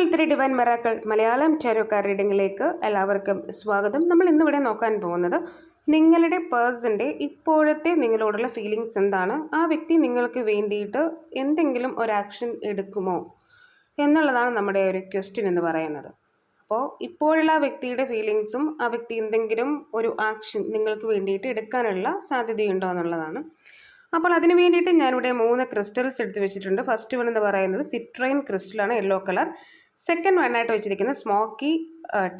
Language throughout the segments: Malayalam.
മിലിറ്ററി ഡിവൈൻ മെറാക്കൾ മലയാളം ചാരോക്കാർ റീഡിങ്ങിലേക്ക് എല്ലാവർക്കും സ്വാഗതം. നമ്മൾ ഇന്നിവിടെ നോക്കാൻ പോകുന്നത് നിങ്ങളുടെ പേഴ്സന്റെ ഇപ്പോഴത്തെ നിങ്ങളോടുള്ള ഫീലിങ്സ് എന്താണ്? ആ വ്യക്തി നിങ്ങൾക്ക് വേണ്ടിയിട്ട് എന്തെങ്കിലും ഒരു ആക്ഷൻ എടുക്കുമോ? എന്നുള്ളതാണ് നമ്മുടെ ഒരു ക്വസ്റ്റ്യൻ എന്ന് പറയുന്നത്. അപ്പോൾ ഇപ്പോഴുള്ള ആ വ്യക്തിയുടെ ഫീലിങ്സും ആ വ്യക്തി എന്തെങ്കിലും ഒരു ആക്ഷൻ നിങ്ങൾക്ക് വേണ്ടിയിട്ട് എടുക്കാനുള്ള സാധ്യതയുണ്ടോ എന്നുള്ളതാണ്. അപ്പോൾ അതിന് വേണ്ടിയിട്ട് ഞാനിവിടെ മൂന്ന് ക്രിസ്റ്റൽസ് എടുത്ത് വെച്ചിട്ടുണ്ട്. ഫസ്റ്റ് വൺ എന്ന് പറയുന്നത് സിട്രൈൻ ക്രിസ്റ്റലാണ് യെല്ലോ കളർ സെക്കൻഡ് വണ്ണായിട്ട് വെച്ചിരിക്കുന്നത് സ്മോക്കി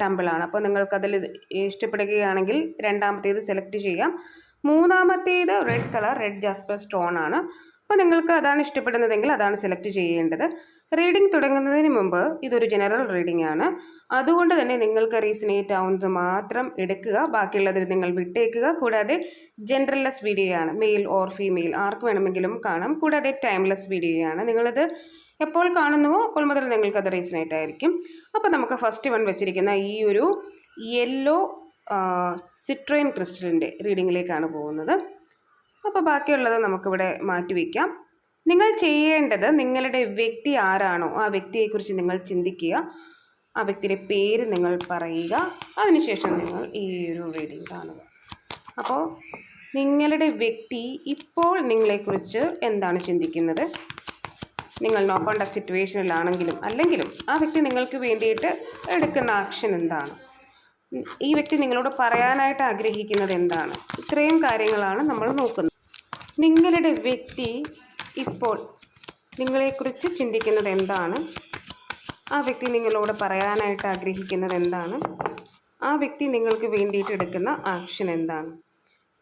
ടെമ്പിളാണ് അപ്പോൾ നിങ്ങൾക്കതിൽ ഇഷ്ടപ്പെടുകയാണെങ്കിൽ രണ്ടാമത്തേത് സെലക്ട് ചെയ്യാം. മൂന്നാമത്തേത് red colour red jasper stone ആണ്. അപ്പോൾ നിങ്ങൾക്ക് അതാണ് ഇഷ്ടപ്പെടുന്നതെങ്കിൽ അതാണ് സെലക്ട് ചെയ്യേണ്ടത്. റീഡിംഗ് തുടങ്ങുന്നതിന് മുമ്പ് ഇതൊരു ജനറൽ റീഡിംഗ് ആണ്. അതുകൊണ്ട് തന്നെ നിങ്ങൾക്ക് റീസണേറ്റ് ആവുന്നത് മാത്രം എടുക്കുക. ബാക്കിയുള്ളത് നിങ്ങൾ വിട്ടേക്കുക. കൂടാതെ ജെൻഡർലെസ് വീഡിയോ ആണ്. മെയിൽ ഓർ ഫീമെയിൽ ആർക്ക് വേണമെങ്കിലും കാണാം. കൂടാതെ ടൈംലെസ് വീഡിയോ ആണ്. നിങ്ങളത് എപ്പോൾ കാണുന്നുവോ അപ്പോൾ മുതൽ നിങ്ങൾക്കത് റീസണേറ്റ് ആയിരിക്കും. അപ്പോൾ നമുക്ക് ഫസ്റ്റ് വൺ വെച്ചിരിക്കുന്ന ഈ ഒരു യെല്ലോ സിട്രൈൻ ക്രിസ്റ്റലിന്റെ റീഡിങ്ങിലേക്കാണ് പോകുന്നത്. അപ്പോൾ ബാക്കിയുള്ളത് നമുക്കിവിടെ മാറ്റിവെക്കാം നിങ്ങൾ ചെയ്യേണ്ടത് നിങ്ങളുടെ വ്യക്തി ആരാണോ ആ വ്യക്തിയെക്കുറിച്ച് നിങ്ങൾ ചിന്തിക്കുക. ആ വ്യക്തിയുടെ പേര് നിങ്ങൾ പറയുക. അതിനുശേഷം നിങ്ങൾ ഈ ഒരു റീഡിങ് കാണുക. അപ്പോൾ നിങ്ങളുടെ വ്യക്തി ഇപ്പോൾ നിങ്ങളെക്കുറിച്ച് എന്താണ് ചിന്തിക്കുന്നത്? നിങ്ങൾ നോ കോണ്ടാക്ട് സിറ്റുവേഷനിലാണെങ്കിലും അല്ലെങ്കിലും ആ വ്യക്തി നിങ്ങൾക്ക് വേണ്ടിയിട്ട് എടുക്കുന്ന ആക്ഷൻ എന്താണ്? ഈ വ്യക്തി നിങ്ങളോട് പറയാനായിട്ട് ആഗ്രഹിക്കുന്നത് എന്താണ്? ഇത്രയും കാര്യങ്ങളാണ് നമ്മൾ നോക്കുന്നത്. നിങ്ങളുടെ വ്യക്തി ഇപ്പോൾ നിങ്ങളെക്കുറിച്ച് ചിന്തിക്കുന്നത് എന്താണ്? ആ വ്യക്തി നിങ്ങളോട് പറയാനായിട്ട് ആഗ്രഹിക്കുന്നത് എന്താണ്? ആ വ്യക്തി നിങ്ങൾക്ക് വേണ്ടിയിട്ട് എടുക്കുന്ന ആക്ഷൻ എന്താണ്?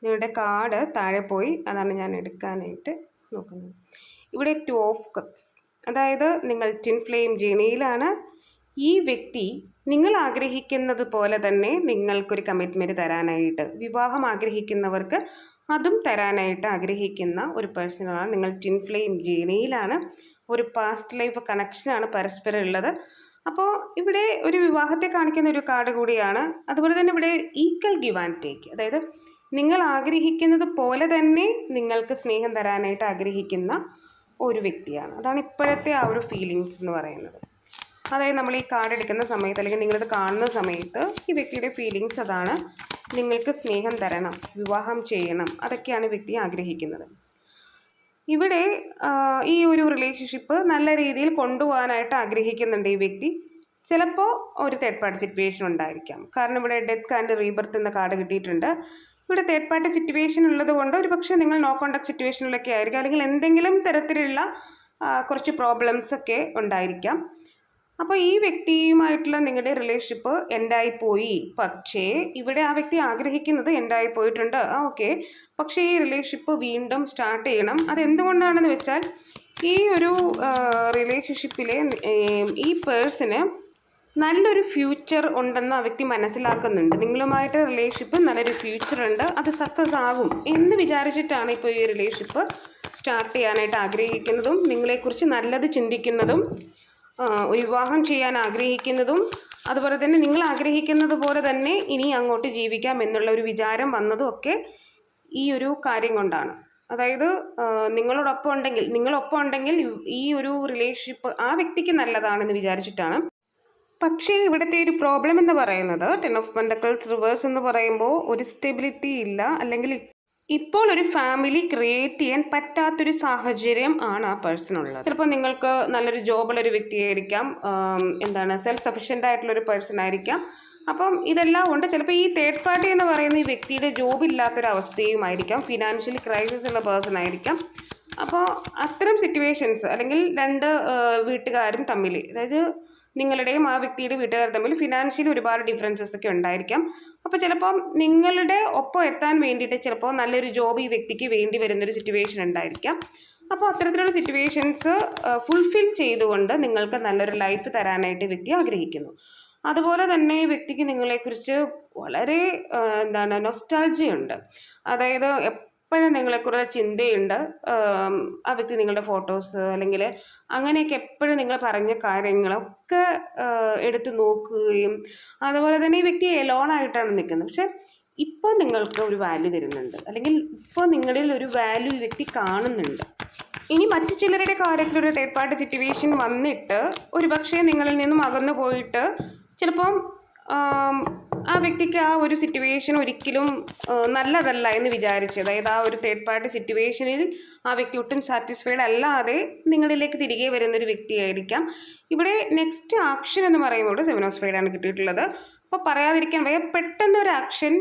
നിങ്ങളുടെ കാർഡ് താഴെ പോയി അതാണ് ഞാൻ എടുക്കാനായിട്ട് നോക്കുന്നത്. ഇവിടെ ടു ഓഫ് കപ്സ് അതായത് നിങ്ങൾ ടിൻ ഫ്ലെയിം ജേണിയിലാണ് ഈ വ്യക്തി നിങ്ങൾ ആഗ്രഹിക്കുന്നത് പോലെ തന്നെ നിങ്ങൾക്കൊരു കമ്മിറ്റ്മെന്റ് തരാനായിട്ട് വിവാഹം ആഗ്രഹിക്കുന്നവർക്ക് അതും തരാനായിട്ട് ആഗ്രഹിക്കുന്ന ഒരു പേഴ്സണാണ് നിങ്ങൾ ടിൻ ഫ്ലെയിം ജേണിയിലാണ് ഒരു പാസ്റ്റ് ലൈഫ് കണക്ഷനാണ് പരസ്പരം ഉള്ളത്. അപ്പോൾ ഇവിടെ ഒരു വിവാഹത്തെ കാണിക്കുന്ന ഒരു കാർഡ് കൂടിയാണ്. അതുപോലെ തന്നെ ഇവിടെ ഈക്വൽ ഗിവ് ആൻഡ് ടേക്ക് അതായത് നിങ്ങൾ ആഗ്രഹിക്കുന്നത് പോലെ തന്നെ നിങ്ങൾക്ക് സ്നേഹം തരാനായിട്ട് ആഗ്രഹിക്കുന്ന ഒരു വ്യക്തിയാണ്. അതാണ് ഇപ്പോഴത്തെ ആ ഒരു ഫീലിങ്സ് എന്ന് പറയുന്നത്. അതായത് നമ്മൾ ഈ കാർഡ് എടുക്കുന്ന സമയത്ത് അല്ലെങ്കിൽ നിങ്ങളിത് കാണുന്ന സമയത്ത് ഈ വ്യക്തിയുടെ ഫീലിങ്സ് അതാണ് നിങ്ങൾക്ക് സ്നേഹം തരണം വിവാഹം ചെയ്യണം അതൊക്കെയാണ് വ്യക്തി ആഗ്രഹിക്കുന്നത്. ഇവിടെ ഈ ഒരു റിലേഷൻഷിപ്പ് നല്ല രീതിയിൽ കൊണ്ടുപോകാനായിട്ട് ആഗ്രഹിക്കുന്നുണ്ട് ഈ വ്യക്തി. ചിലപ്പോൾ ഒരു തേർഡ് പാർട്ടി സിറ്റുവേഷൻ ഉണ്ടായിരിക്കാം. കാരണം ഇവിടെ ഡെത്ത് ആൻഡ് റീബർത്ത് എന്ന കാർഡ് കിട്ടിയിട്ടുണ്ട്. ഇവിടെ തേർഡ് പാർട്ടി സിറ്റുവേഷൻ ഉള്ളത് കൊണ്ട് ഒരു പക്ഷേ നിങ്ങൾ നോ കോണ്ടാക്ട് സിറ്റുവേഷനിലൊക്കെ ആയിരിക്കും. അല്ലെങ്കിൽ എന്തെങ്കിലും തരത്തിലുള്ള കുറച്ച് പ്രോബ്ലംസ് ഒക്കെ ഉണ്ടായിരിക്കാം. അപ്പോൾ ഈ വ്യക്തിയുമായിട്ടുള്ള നിങ്ങളുടെ റിലേഷൻഷിപ്പ് എൻഡായി പോയി പക്ഷേ ഇവിടെ ആ വ്യക്തി ആഗ്രഹിക്കുന്നത് എൻഡായി പോയിട്ടുണ്ട് ആ ഓക്കെ പക്ഷേ ഈ റിലേഷൻഷിപ്പ് വീണ്ടും സ്റ്റാർട്ട് ചെയ്യണം. അതെന്തുകൊണ്ടാണെന്ന് വെച്ചാൽ ഈ ഒരു റിലേഷൻഷിപ്പിലെ ഈ പേഴ്സണ് നല്ലൊരു ഫ്യൂച്ചർ ഉണ്ടെന്ന് ആ വ്യക്തി മനസ്സിലാക്കുന്നുണ്ട്. നിങ്ങളുമായിട്ട് റിലേഷൻഷിപ്പ് നല്ലൊരു ഫ്യൂച്ചർ ഉണ്ട്. അത് സക്സസ് ആകും എന്ന് വിചാരിച്ചിട്ടാണ് ഇപ്പോൾ ഈ റിലേഷൻഷിപ്പ് സ്റ്റാർട്ട് ചെയ്യാനായിട്ട് ആഗ്രഹിക്കുന്നതും നിങ്ങളെക്കുറിച്ച് നല്ലത് ചിന്തിക്കുന്നതും വിവാഹം ചെയ്യാൻ ആഗ്രഹിക്കുന്നതും അതുപോലെ തന്നെ നിങ്ങൾ ആഗ്രഹിക്കുന്നത് പോലെ തന്നെ ഇനി അങ്ങോട്ട് ജീവിക്കാം എന്നുള്ള ഒരു വിചാരം വന്നതും ഒക്കെ ഈ ഒരു കാര്യം കൊണ്ടാണ്. അതായത് നിങ്ങളോടൊപ്പം ഉണ്ടെങ്കിൽ നിങ്ങളൊപ്പം ഉണ്ടെങ്കിൽ ഈ ഒരു റിലേഷൻഷിപ്പ് ആ വ്യക്തിക്ക് നല്ലതാണെന്ന് വിചാരിച്ചിട്ടാണ് പക്ഷേ ഇവിടുത്തെ ഒരു പ്രോബ്ലം എന്ന് പറയുന്നത് ടെൻ ഓഫ് പെൻഡക്കിൾസ് റിവേഴ്സ് എന്ന് പറയുമ്പോൾ ഒരു സ്റ്റെബിലിറ്റി ഇല്ല. അല്ലെങ്കിൽ ഇപ്പോൾ ഒരു ഫാമിലി ക്രിയേറ്റ് ചെയ്യാൻ പറ്റാത്തൊരു സാഹചര്യം ആണ് ആ പേഴ്സണുള്ളത് ചിലപ്പോൾ നിങ്ങൾക്ക് നല്ലൊരു ജോബുള്ള ഒരു വ്യക്തിയായിരിക്കാം. എന്താണ് സെൽഫ് സഫീഷ്യന്റ് ആയിട്ടുള്ള ഒരു പേഴ്സൺ ആയിരിക്കാം. അപ്പം ഇതെല്ലാം ഉണ്ട്. ചിലപ്പോൾ ഈ തേർഡ് പാർട്ടി എന്ന് പറയുന്ന ഈ വ്യക്തിയുടെ ജോബ് ഇല്ലാത്തൊരവസ്ഥയുമായിരിക്കാം ഫിനാൻഷ്യൽ ക്രൈസിസ് ഉള്ള പേഴ്സൺ ആയിരിക്കാം. അപ്പോൾ അത്തരം സിറ്റുവേഷൻസ് അല്ലെങ്കിൽ രണ്ട് വീട്ടുകാരും തമ്മിൽ. അതായത് നിങ്ങളുടെയും ആ വ്യക്തിയുടെ വീട്ടുകാർ തമ്മിൽ ഫിനാൻഷ്യലി ഒരുപാട് ഡിഫറൻസസ് ഒക്കെ ഉണ്ടായിരിക്കാം. അപ്പോൾ ചിലപ്പോൾ നിങ്ങളുടെ ഒപ്പം എത്താൻ വേണ്ടിയിട്ട് ചിലപ്പോൾ നല്ലൊരു ജോബ് ഈ വ്യക്തിക്ക് വേണ്ടി വരുന്നൊരു സിറ്റുവേഷൻ ഉണ്ടായിരിക്കാം. അപ്പോൾ അത്തരത്തിലുള്ള സിറ്റുവേഷൻസ് ഫുൾഫിൽ ചെയ്തുകൊണ്ട് നിങ്ങൾക്ക് നല്ലൊരു ലൈഫ് തരാനായിട്ട് വ്യക്തി ആഗ്രഹിക്കുന്നു. അതുപോലെ തന്നെ വ്യക്തിക്ക് നിങ്ങളെക്കുറിച്ച് വളരെ എന്താണ് നൊസ്റ്റാൾജിയുണ്ട് അതായത് എപ്പോഴും നിങ്ങളെക്കുറിച്ച് ചിന്തയുണ്ട്. ആ വ്യക്തി നിങ്ങളുടെ ഫോട്ടോസ് അല്ലെങ്കിൽ അങ്ങനെയൊക്കെ എപ്പോഴും നിങ്ങൾ പറഞ്ഞ കാര്യങ്ങളൊക്കെ എടുത്തു നോക്കുകയും അതുപോലെ തന്നെ ഈ വ്യക്തി എലോൺ ആയിട്ടാണ് നിൽക്കുന്നത്. പക്ഷെ ഇപ്പോൾ നിങ്ങൾക്ക് ഒരു വാല്യൂ തരുന്നുണ്ട്. അല്ലെങ്കിൽ ഇപ്പോൾ നിങ്ങളിൽ ഒരു വാല്യൂ ഈ വ്യക്തി കാണുന്നുണ്ട്. ഇനി മറ്റു ചിലരുടെ കാര്യത്തിൽ ഒരു തേർഡ് പാർട്ടി സിറ്റുവേഷൻ വന്നിട്ട് ഒരു പക്ഷേ നിങ്ങളിൽ നിന്നും അകന്നു പോയിട്ട് ചിലപ്പം ആം, വ്യക്തിക്ക് ആ ഒരു സിറ്റുവേഷൻ ഒരിക്കലും നല്ലതല്ല എന്ന് വിചാരിച്ച് അതായത് ആ ഒരു തേർഡ് പാർട്ടി സിറ്റുവേഷനിൽ ആ വ്യക്തി ഒട്ടും സാറ്റിസ്ഫൈഡ് അല്ലാതെ നിങ്ങളിലേക്ക് തിരികെ വരുന്ന ഒരു വ്യക്തിയായിരിക്കാം. ഇവിടെ നെക്സ്റ്റ് ആക്ഷൻ എന്ന് പറയുമ്പോൾ സെവൻ ഓഫ് സ്പൈഡ് ആണ് കിട്ടിയിട്ടുള്ളത്. അപ്പോൾ പറയാതിരിക്കാൻ വയ്യ പെട്ടെന്ന് ഒരു ആക്ഷൻ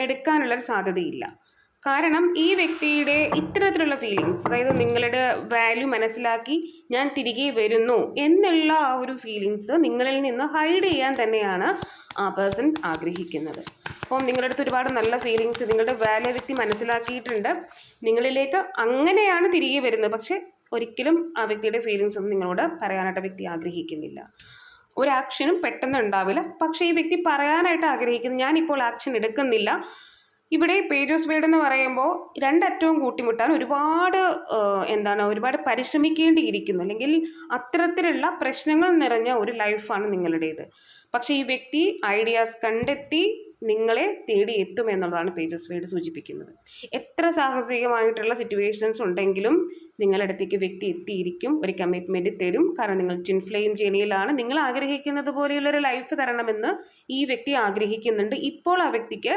എടുക്കാനുള്ളൊരു സാധ്യതയില്ല. കാരണം ഈ വ്യക്തിയുടെ ഇത്തരത്തിലുള്ള ഫീലിങ്സ് അതായത് നിങ്ങളുടെ വാല്യൂ മനസ്സിലാക്കി ഞാൻ തിരികെ വരുന്നു എന്നുള്ള ആ ഒരു ഫീലിങ്സ് നിങ്ങളിൽ നിന്ന് ഹൈഡ് ചെയ്യാൻ തന്നെയാണ് ആ പേഴ്സൺ ആഗ്രഹിക്കുന്നത്. അപ്പം നിങ്ങളുടെ അടുത്ത് ഒരുപാട് നല്ല ഫീലിങ്സ് നിങ്ങളുടെ വാല്യൂ വ്യക്തി മനസ്സിലാക്കിയിട്ടുണ്ട്. നിങ്ങളിലേക്ക് അങ്ങനെയാണ് തിരികെ വരുന്നത്. പക്ഷേ ഒരിക്കലും ആ വ്യക്തിയുടെ ഫീലിങ്സ് ഒന്നും നിങ്ങളോട് പറയാനായിട്ട് വ്യക്തി ആഗ്രഹിക്കുന്നില്ല. ഒരു ആക്ഷനും പെട്ടെന്ന് ഉണ്ടാവില്ല. പക്ഷേ ഈ വ്യക്തി പറയാനായിട്ട് ആഗ്രഹിക്കുന്നു. ഞാനിപ്പോൾ ആക്ഷൻ എടുക്കുന്നില്ല. ഇവിടെ പേജോസ് വേഡ് എന്ന് പറയുമ്പോൾ രണ്ടറ്റവും കൂട്ടിമുട്ടാൻ ഒരുപാട് എന്താണ് ഒരുപാട് പരിശ്രമിക്കേണ്ടിയിരിക്കുന്നു. അല്ലെങ്കിൽ അത്തരത്തിലുള്ള പ്രശ്നങ്ങൾ നിറഞ്ഞ ഒരു ലൈഫാണ് നിങ്ങളുടേത്. പക്ഷേ ഈ വ്യക്തി ഐഡിയാസ് കണ്ടെത്തി നിങ്ങളെ തേടി എത്തും എന്നുള്ളതാണ് പേജസ് വേഡ് സൂചിപ്പിക്കുന്നത്. എത്ര സാഹസികമായിട്ടുള്ള സിറ്റുവേഷൻസ് ഉണ്ടെങ്കിലും നിങ്ങളുടെ അടുത്തേക്ക് വ്യക്തി എത്തിയിരിക്കും ഒരു കമ്മിറ്റ്മെന്റ് തരും. കാരണം നിങ്ങൾ ട്വിൻ ഫ്ലെയിം ജേണിയിലാണ്. നിങ്ങൾ ആഗ്രഹിക്കുന്നത് പോലെയുള്ളൊരു ലൈഫ് തരണമെന്ന് ഈ വ്യക്തി ആഗ്രഹിക്കുന്നുണ്ട്. ഇപ്പോൾ ആ വ്യക്തിക്ക്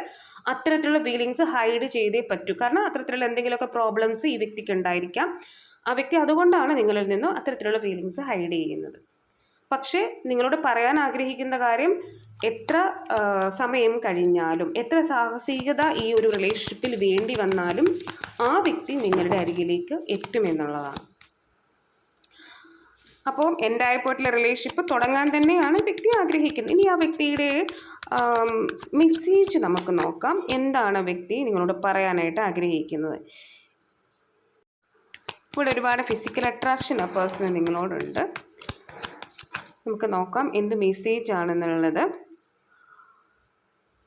അത്തരത്തിലുള്ള ഫീലിങ്സ് ഹൈഡ് ചെയ്തേ പറ്റൂ. കാരണം അത്തരത്തിലുള്ള എന്തെങ്കിലുമൊക്കെ പ്രോബ്ലംസ് ഈ വ്യക്തിക്ക് ഉണ്ടായിരിക്കാം. ആ വ്യക്തി അതുകൊണ്ടാണ് നിങ്ങളിൽ നിന്നും അത്തരത്തിലുള്ള ഫീലിങ്സ് ഹൈഡ് ചെയ്യുന്നത്. പക്ഷേ നിങ്ങളോട് പറയാൻ ആഗ്രഹിക്കുന്ന കാര്യം എത്ര സമയം കഴിഞ്ഞാലും എത്ര സാഹസികത ഈ ഒരു റിലേഷൻഷിപ്പിൽ വേണ്ടി വന്നാലും ആ വ്യക്തി നിങ്ങളുടെ അരികിലേക്ക് എത്തുമെന്നുള്ളതാണ് അപ്പോൾ എന്റെ ആയപ്പോയിട്ടുള്ള റിലേഷൻഷിപ്പ് തുടങ്ങാൻ തന്നെയാണ് വ്യക്തി ആഗ്രഹിക്കുന്നത്. ഇനി ആ വ്യക്തിയുടെ മെസ്സേജ് നമുക്ക് നോക്കാം. എന്താണ് വ്യക്തി നിങ്ങളോട് പറയാനായിട്ട് ആഗ്രഹിക്കുന്നത്? ഇവിടെ ഒരുപാട് ഫിസിക്കൽ അട്രാക്ഷൻ ആ പേഴ്സൺ നിങ്ങളോടുണ്ട്. നമുക്ക് നോക്കാം എന്ത് മെസ്സേജ് ആണെന്നുള്ളത്.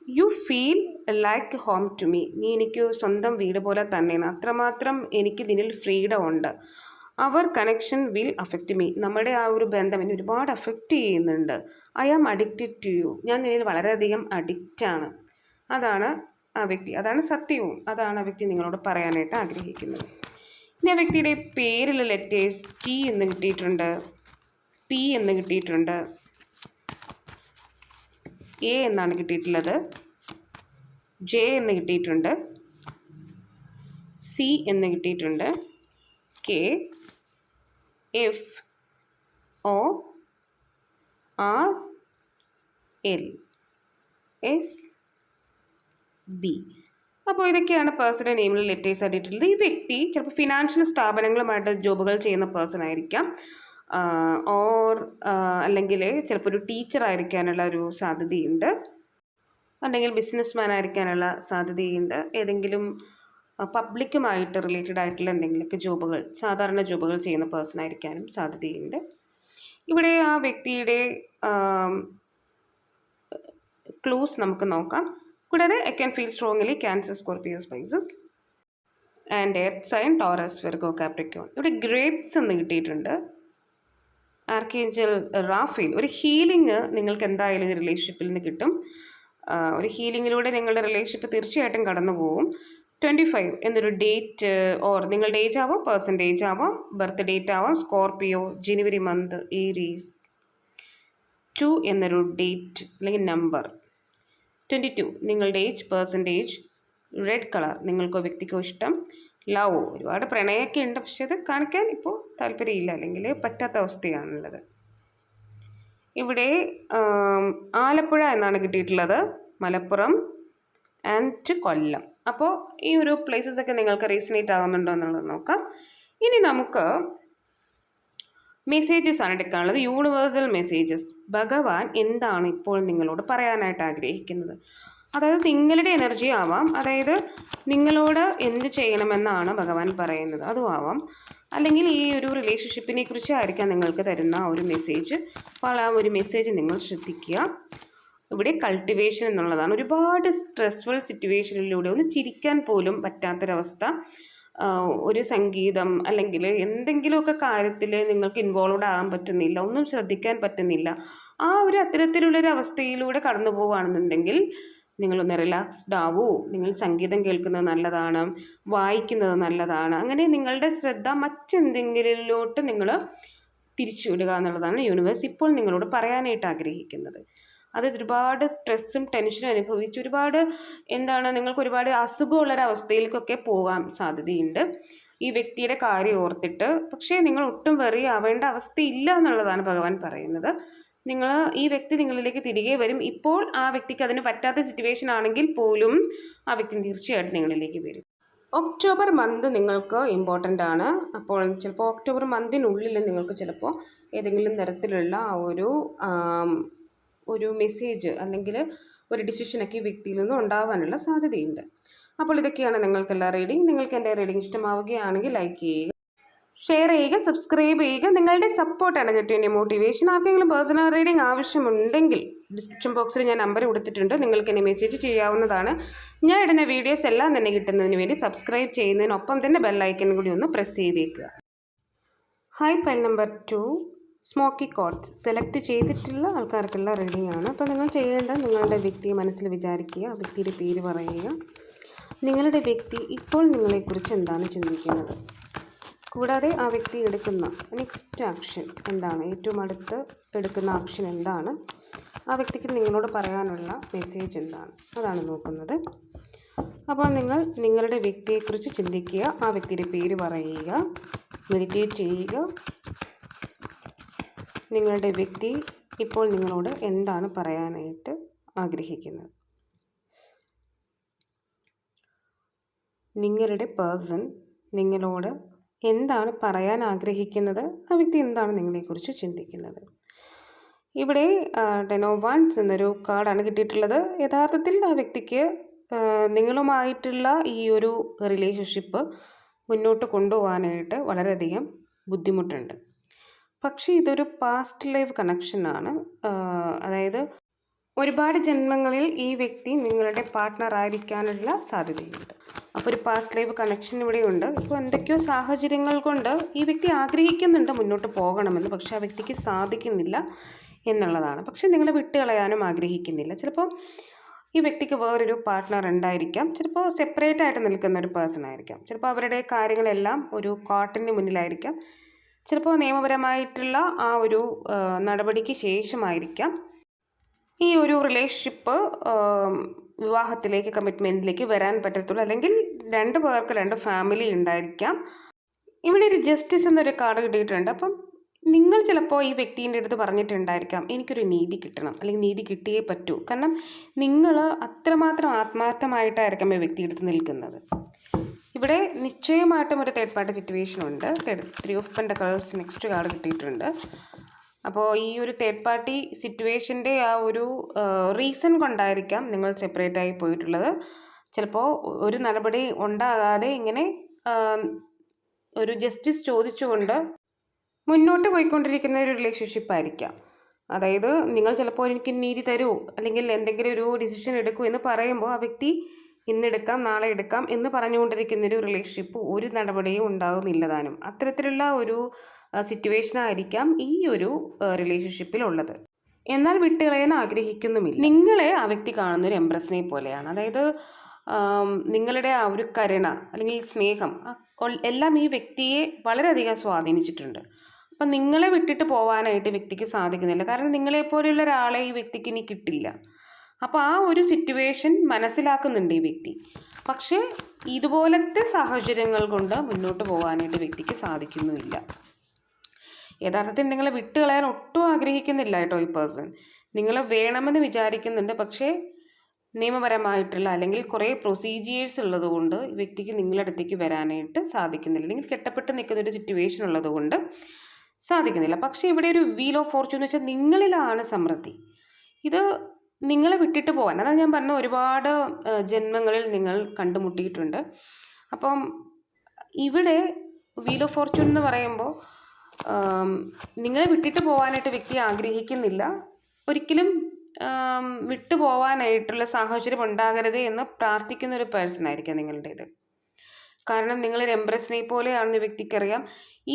You feel like home to me നീ എനിക്ക് സ്വന്തം വീട് പോലെ തന്നെയാണ്. അത്രമാത്രം എനിക്ക് ഇതിനിൽ ഫ്രീഡം ഉണ്ട്. അവർ കണക്ഷൻ വിൽ അഫക്റ്റ് മീ നമ്മുടെ ആ ഒരു ബന്ധം എന്നെ ഒരുപാട് അഫക്റ്റ് ചെയ്യുന്നുണ്ട്. I am addicted to you ഞാൻ നിലയിൽ വളരെയധികം അഡിക്റ്റാണ് അതാണ് ആ വ്യക്തി. അതാണ് സത്യവും. അതാണ് ആ വ്യക്തി നിങ്ങളോട് പറയാനായിട്ട് ആഗ്രഹിക്കുന്നത്. ഇനി ആ വ്യക്തിയുടെ പേരിലെ ലെറ്റേഴ്സ് ടി എന്ന് കിട്ടിയിട്ടുണ്ട്. പി എന്ന് കിട്ടിയിട്ടുണ്ട്. എ എന്നാണ് കിട്ടിയിട്ടുള്ളത്. ജെ എന്ന് കിട്ടിയിട്ടുണ്ട്. സി എന്ന് കിട്ടിയിട്ടുണ്ട്. K F O R L S B അപ്പോൾ ഇതൊക്കെയാണ് പേഴ്സണൽ നെയിമിൽ ലെറ്റേഴ്സ് ആയിട്ടുള്ളത്. ഈ വ്യക്തി ചിലപ്പോൾ ഫിനാൻഷ്യൽ സ്ഥാപനങ്ങളുമായിട്ട് ജോബുകൾ ചെയ്യുന്ന പേഴ്സൺ ആയിരിക്കാം. ഓർ അല്ലെങ്കിൽ ചിലപ്പോൾ ഒരു ടീച്ചർ ആയിരിക്കാനുള്ള ഒരു സാധ്യതയുണ്ട്. അല്ലെങ്കിൽ ബിസിനസ് മാൻ ആയിരിക്കാനുള്ള സാധ്യതയുണ്ട്. ഏതെങ്കിലും പബ്ലിക്കുമായിട്ട് റിലേറ്റഡ് ആയിട്ടുള്ള എന്തെങ്കിലുമൊക്കെ ജോബുകൾ സാധാരണ ജോബുകൾ ചെയ്യുന്ന പേഴ്സൺ ആയിരിക്കാനും സാധ്യതയുണ്ട്. ഇവിടെ ആ വ്യക്തിയുടെ ക്ലൂസ് നമുക്ക് നോക്കാം. കൂടാതെ I can feel strongly Cancer Scorpio Pisces and earth sign Taurus Virgo Capricorn ഇവിടെ ഗ്രേപ്സ് എന്ന് കിട്ടിയിട്ടുണ്ട്. ആർക്കേഞ്ചൽ റാഫേൽ ഒരു ഹീലിംഗ് നിങ്ങൾക്ക് എന്തായാലും റിലേഷൻഷിപ്പിൽ നിന്ന് കിട്ടും. ഒരു ഹീലിങ്ങിലൂടെ നിങ്ങളുടെ റിലേഷൻഷിപ്പ് തീർച്ചയായിട്ടും കടന്നു പോകും ട്വന്റി ഫൈവ് എന്നൊരു ഡേറ്റ് ഓർ നിങ്ങളുടെ ഏജ് ആവാം പേഴ്സന്റേജ് ആവാം ബർത്ത് ഡേറ്റ് ആവാം സ്കോർപിയോ ജനുവരി മന്ത് ഏരീസ് ടു എന്നൊരു ഡേറ്റ് അല്ലെങ്കിൽ നമ്പർ ട്വന്റി ടു നിങ്ങളുടെ ഏജ് പേഴ്സന്റേജ് റെഡ് കളർ നിങ്ങൾക്കോ വ്യക്തിക്കോ ഇഷ്ടം. ലവ് ഒരുപാട് പ്രണയമൊക്കെ ഉണ്ട് പക്ഷേ അത് കാണിക്കാൻ ഇപ്പോൾ താല്പര്യമില്ല അല്ലെങ്കിൽ പറ്റാത്ത അവസ്ഥയാണുള്ളത്. ഇവിടെ ആലപ്പുഴ എന്നാണ് കിട്ടിയിട്ടുള്ളത് മലപ്പുറം ആൻഡ് കൊല്ലം. അപ്പോൾ ഈ ഒരു പ്ലേസസ് ഒക്കെ നിങ്ങൾക്ക് റീസണേറ്റ് ആകുന്നുണ്ടോ എന്നുള്ളത് നോക്കാം. ഇനി നമുക്ക് മെസ്സേജസ് ആണ് എടുക്കാനുള്ളത്. യൂണിവേഴ്സൽ മെസ്സേജസ് ഭഗവാൻ എന്താണ് ഇപ്പോൾ നിങ്ങളോട് പറയാനായിട്ട് ആഗ്രഹിക്കുന്നത്? അതായത് നിങ്ങളുടെ എനർജി ആവാം. അതായത് നിങ്ങളോട് എന്ത് ചെയ്യണമെന്നാണ് ഭഗവാൻ പറയുന്നത്. അതും ആവാം. അല്ലെങ്കിൽ ഈ ഒരു റിലേഷൻഷിപ്പിനെ കുറിച്ചായിരിക്കാം നിങ്ങൾക്ക് തരുന്ന ഒരു മെസ്സേജ് അപ്പോൾ ആ ഒരു മെസ്സേജ് നിങ്ങൾ ശ്രദ്ധിക്കുക. ഇവിടെ കൾട്ടിവേഷൻ എന്നുള്ളതാണ്. ഒരുപാട് സ്ട്രെസ്ഫുൾ സിറ്റുവേഷനിലൂടെ ഒന്ന് ചിരിക്കാൻ പോലും പറ്റാത്തൊരവസ്ഥ. ഒരു സംഗീതം അല്ലെങ്കിൽ എന്തെങ്കിലുമൊക്കെ കാര്യത്തിൽ നിങ്ങൾക്ക് ഇൻവോൾവ്ഡ് ആകാൻ പറ്റുന്നില്ല ഒന്നും ശ്രദ്ധിക്കാൻ പറ്റുന്നില്ല. ആ ഒരു അത്തരത്തിലുള്ളൊരു അവസ്ഥയിലൂടെ കടന്നു പോവുകയാണെന്നുണ്ടെങ്കിൽ നിങ്ങളൊന്ന് റിലാക്സ്ഡ് ആവൂ. നിങ്ങൾ സംഗീതം കേൾക്കുന്നത് നല്ലതാണ് വായിക്കുന്നത് നല്ലതാണ്. അങ്ങനെ നിങ്ങളുടെ ശ്രദ്ധ മറ്റെന്തെങ്കിലോട്ട് നിങ്ങൾ തിരിച്ചുവിടുക എന്നുള്ളതാണ് യൂണിവേഴ്സ് ഇപ്പോൾ നിങ്ങളോട് പറയാനായിട്ട് ആഗ്രഹിക്കുന്നത്. അത് ഒരുപാട് സ്ട്രെസ്സും ടെൻഷനും അനുഭവിച്ച് ഒരുപാട് എന്താണ് നിങ്ങൾക്ക് ഒരുപാട് അസുഖമുള്ളൊരവസ്ഥയിലേക്കൊക്കെ പോകാൻ സാധ്യതയുണ്ട്. ഈ വ്യക്തിയുടെ കാര്യം ഓർത്തിട്ട്. പക്ഷേ നിങ്ങൾ ഒട്ടും വെറി ആവേണ്ട അവസ്ഥയില്ല എന്നുള്ളതാണ് ഭഗവാൻ പറയുന്നത്. നിങ്ങൾ ഈ വ്യക്തി നിങ്ങളിലേക്ക് തിരികെ വരും. ഇപ്പോൾ ആ വ്യക്തിക്ക് അതിന് പറ്റാത്ത സിറ്റുവേഷൻ ആണെങ്കിൽ പോലും ആ വ്യക്തി തീർച്ചയായിട്ടും നിങ്ങളിലേക്ക് വരും. ഒക്ടോബർ മന്ത് നിങ്ങൾക്ക് ഇമ്പോർട്ടന്റ് ആണ്. അപ്പോൾ ചിലപ്പോൾ ഒക്ടോബർ മന്തിനുള്ളിൽ നിങ്ങൾക്ക് ചിലപ്പോൾ ഏതെങ്കിലും തരത്തിലുള്ള ഒരു ഒരു മെസ്സേജ് അല്ലെങ്കിൽ ഒരു ഡിസിഷനൊക്കെ ഈ വ്യക്തിയിൽ നിന്നും ഉണ്ടാവാനുള്ള സാധ്യതയുണ്ട്. അപ്പോൾ ഇതൊക്കെയാണ് നിങ്ങൾക്കുള്ള റീഡിംഗ് നിങ്ങൾക്ക് എന്റെ റീഡിംഗ് ഇഷ്ടമാവുകയാണെങ്കിൽ ലൈക്ക് ചെയ്യുക ഷെയർ ചെയ്യുക സബ്സ്ക്രൈബ് ചെയ്യുക. നിങ്ങളുടെ സപ്പോർട്ടാണ് കിട്ടിയ എന്റെ മോട്ടിവേഷൻ ആർക്കെങ്കിലും പേഴ്സണൽ റീഡിംഗ് ആവശ്യമുണ്ടെങ്കിൽ ഡിസ്ക്രിപ്ഷൻ ബോക്സിൽ ഞാൻ നമ്പർ കൊടുത്തിട്ടുണ്ട്. നിങ്ങൾക്ക് എന്നെ മെസ്സേജ് ചെയ്യാവുന്നതാണ്. ഞാൻ ഇടുന്ന വീഡിയോസ് എല്ലാം തന്നെ കിട്ടുന്നതിന് വേണ്ടി സബ്സ്ക്രൈബ് ചെയ്യുന്നതിനൊപ്പം തന്നെ ബെല്ലൈക്കൻ കൂടി ഒന്ന് പ്രസ് ചെയ്തേക്കുക. Hi pile number two smoky quartz select ചെയ്തിട്ടുള്ള ആൾക്കാർക്കുള്ള റീഡിംഗ് ആണ്. അപ്പോൾ നിങ്ങൾ ചെയ്യേണ്ടത് നിങ്ങളുടെ വ്യക്തിയെ മനസ്സിൽ വിചാരിക്കുക. ആ വ്യക്തിയുടെ പേര് പറയുക. നിങ്ങളുടെ വ്യക്തി ഇപ്പോൾ നിങ്ങളെക്കുറിച്ച് എന്താണ് ചിന്തിക്കുന്നത്? കൂടാതെ ആ വ്യക്തി എടുക്കുന്ന നെക്സ്റ്റ് ആക്ഷൻ എന്താണ്? ഏറ്റവും അടുത്ത് എടുക്കുന്ന ആക്ഷൻ എന്താണ്? ആ വ്യക്തിക്ക് നിങ്ങളോട് പറയാനുള്ള മെസ്സേജ് എന്താണ്? അതാണ് നോക്കുന്നത്. അപ്പോൾ നിങ്ങൾ നിങ്ങളുടെ വ്യക്തിയെക്കുറിച്ച് ചിന്തിക്കുക. ആ വ്യക്തിയുടെ പേര് പറയുക. മെഡിറ്റേറ്റ് ചെയ്യുക. നിങ്ങളുടെ വ്യക്തി ഇപ്പോൾ നിങ്ങളോട് എന്താണ് പറയാനായിട്ട് ആഗ്രഹിക്കുന്നത്? നിങ്ങളുടെ പേഴ്സൺ നിങ്ങളോട് എന്താണ് പറയാൻ ആഗ്രഹിക്കുന്നത്? ആ വ്യക്തി എന്താണ് നിങ്ങളെക്കുറിച്ച് ചിന്തിക്കുന്നത്? ഇവിടെ ടെനോ വൺസ് എന്നൊരു കാർഡാണ് കിട്ടിയിട്ടുള്ളത്. യഥാർത്ഥത്തിൽ ആ വ്യക്തിക്ക് നിങ്ങളുമായിട്ടുള്ള ഈ ഒരു റിലേഷൻഷിപ്പ് മുന്നോട്ട് കൊണ്ടുപോകാനായിട്ട് വളരെയധികം ബുദ്ധിമുട്ടുണ്ട്. പക്ഷേ ഇതൊരു പാസ്റ്റ് ലൈഫ് കണക്ഷനാണ് അതായത് ഒരുപാട് ജന്മങ്ങളിൽ ഈ വ്യക്തി നിങ്ങളുടെ പാർട്ട്ണർ ആയിരിക്കാനുള്ള സാധ്യതയുണ്ട്. അപ്പോൾ ഒരു പാസ്റ്റ് ലൈഫ് കണക്ഷൻ ഇവിടെയുണ്ട് ഇപ്പോൾ എന്തൊക്കെയോ സാഹചര്യങ്ങൾ കൊണ്ട് ഈ വ്യക്തി ആഗ്രഹിക്കുന്നുണ്ട് മുന്നോട്ട് പോകണമെന്ന് പക്ഷേ ആ വ്യക്തിക്ക് സാധിക്കുന്നില്ല എന്നുള്ളതാണ്. പക്ഷേ നിങ്ങളെ വിട്ടുകളയാനും ആഗ്രഹിക്കുന്നില്ല. ചിലപ്പോൾ ഈ വ്യക്തിക്ക് വേറൊരു പാർട്ട്ണർ ഉണ്ടായിരിക്കാം. ചിലപ്പോൾ സെപ്പറേറ്റ് ആയിട്ട് നിൽക്കുന്ന ഒരു പേഴ്സൺ ആയിരിക്കാം. ചിലപ്പോൾ അവരുടെ കാര്യങ്ങളെല്ലാം ഒരു കോട്ടന്റെ മുന്നിലായിരിക്കാം. ചിലപ്പോൾ നിയമപരമായിട്ടുള്ള ആ ഒരു നടപടിക്ക് ശേഷമായിരിക്കാം. ഈ ഒരു റിലേഷൻഷിപ്പ് വിവാഹത്തിലേക്ക് കമ്മിറ്റ്മെന്റിലേക്ക് വരാൻ പറ്റത്തുള്ളൂ. അല്ലെങ്കിൽ രണ്ട് പേർക്ക് രണ്ട് ഫാമിലി ഉണ്ടായിരിക്കാം. ഇവിടെ ഒരു ജസ്റ്റിസ് എന്നൊരു കാർഡ് കിട്ടിയിട്ടുണ്ട്. അപ്പം നിങ്ങൾ ചിലപ്പോൾ ഈ വ്യക്തിന്റെ അടുത്ത് പറഞ്ഞിട്ടുണ്ടായിരിക്കാം എനിക്കൊരു നീതി കിട്ടണം. അല്ലെങ്കിൽ നീതി കിട്ടിയേ പറ്റൂ. കാരണം നിങ്ങൾ അത്രമാത്രം ആത്മാർത്ഥമായിട്ടായിരിക്കാം ഈ വ്യക്തിയുടെ അടുത്ത് നിൽക്കുന്നത്. ഇവിടെ നിശ്ചയമായിട്ടും ഒരു തേർഡ് പാർട്ടി സിറ്റുവേഷൻ ഉണ്ട്. Three of pentacles next card കിട്ടിയിട്ടുണ്ട്. അപ്പോൾ ഈ ഒരു തേർഡ് പാർട്ടി സിറ്റുവേഷന്റെ ആ ഒരു റീസൺ കൊണ്ടായിരിക്കാം നിങ്ങൾ സെപ്പറേറ്റ് ആയി പോയിട്ടുള്ളത്. ചിലപ്പോൾ ഒരു നടപടി ഉണ്ടാകാതെ ഇങ്ങനെ ഒരു ജസ്റ്റിസ് ചോദിച്ചുകൊണ്ട് മുന്നോട്ട് പോയിക്കൊണ്ടിരിക്കുന്ന ഒരു റിലേഷൻഷിപ്പ് ആയിരിക്കാം. അതായത് നിങ്ങൾ ചിലപ്പോൾ എനിക്ക് നീതി തരൂ അല്ലെങ്കിൽ എന്തെങ്കിലും ഒരു ഡിസിഷൻ എടുക്കൂ എന്ന് പറയുമ്പോൾ ആ വ്യക്തി ഇന്നെടുക്കാം നാളെ എടുക്കാം എന്ന് പറഞ്ഞുകൊണ്ടിരിക്കുന്ന ഒരു റിലേഷൻഷിപ്പ് ഒരു നടപടിയും ഉണ്ടാകുന്നില്ല താനും. അത്തരത്തിലുള്ള ഒരു സിറ്റുവേഷൻ ആയിരിക്കാം ഈ ഒരു റിലേഷൻഷിപ്പിലുള്ളത് എന്നാൽ വിട്ടുകളയാൻ ആഗ്രഹിക്കുന്നുമില്ല. നിങ്ങളെ ആ വ്യക്തി കാണുന്ന ഒരു എംപ്രസിനെ പോലെയാണ്. അതായത് നിങ്ങളുടെ ആ ഒരു കരുണ അല്ലെങ്കിൽ സ്നേഹം എല്ലാം ഈ വ്യക്തിയെ വളരെയധികം സ്വാധീനിച്ചിട്ടുണ്ട്. അപ്പം നിങ്ങളെ വിട്ടിട്ട് പോകാനായിട്ട് വ്യക്തിക്ക് സാധിക്കുന്നില്ല. കാരണം നിങ്ങളെപ്പോലെയുള്ള ഒരാളെ ഈ വ്യക്തിക്ക് ഇനി കിട്ടില്ല. അപ്പോൾ ആ ഒരു സിറ്റുവേഷൻ മനസ്സിലാക്കുന്നുണ്ട് ഈ വ്യക്തി. പക്ഷേ ഇതുപോലത്തെ സാഹചര്യങ്ങൾ കൊണ്ട് മുന്നോട്ട് പോകാനായിട്ട് വ്യക്തിക്ക് സാധിക്കുന്നുമില്ല. യഥാർത്ഥത്തിൽ നിങ്ങളെ വിട്ടുകളയാൻ ഒട്ടും ആഗ്രഹിക്കുന്നില്ല കേട്ടോ ഈ പേഴ്സൺ നിങ്ങൾ വേണമെന്ന് വിചാരിക്കുന്നുണ്ട് പക്ഷേ നിയമപരമായിട്ടുള്ള അല്ലെങ്കിൽ കുറേ പ്രൊസീജിയേഴ്സ് ഉള്ളതുകൊണ്ട് വ്യക്തിക്ക് നിങ്ങളുടെ അടുത്തേക്ക് വരാനായിട്ട് സാധിക്കുന്നില്ല. അല്ലെങ്കിൽ കെട്ടപ്പെട്ട് നിൽക്കുന്ന ഒരു സിറ്റുവേഷൻ ഉള്ളതുകൊണ്ട് സാധിക്കുന്നില്ല. പക്ഷേ ഇവിടെ ഒരു വീൽ ഓഫ് ഫോർച്യൂൺ എന്ന് വെച്ചാൽ നിങ്ങളിലാണ് സമൃദ്ധി. ഇത് നിങ്ങളെ വിട്ടിട്ട് പോകാൻ അതാണ് ഞാൻ പറഞ്ഞ ഒരുപാട് ജന്മങ്ങളിൽ നിങ്ങൾ കണ്ടുമുട്ടിയിട്ടുണ്ട്. അപ്പം ഇവിടെ വീൽ ഓഫ് ഫോർച്യൂൺ എന്ന് പറയുമ്പോൾ നിങ്ങളെ വിട്ടിട്ട് പോകാനായിട്ട് വ്യക്തി ആഗ്രഹിക്കുന്നില്ല. ഒരിക്കലും വിട്ടു പോകാനായിട്ടുള്ള സാഹചര്യം ഉണ്ടാകരുത് എന്ന് പ്രാർത്ഥിക്കുന്ന ഒരു പേഴ്സൺ ആയിരിക്കാം നിങ്ങളുടേത്. കാരണം നിങ്ങളൊരു എംബ്രസിനെ പോലെയാണെന്ന് വ്യക്തിക്കറിയാം.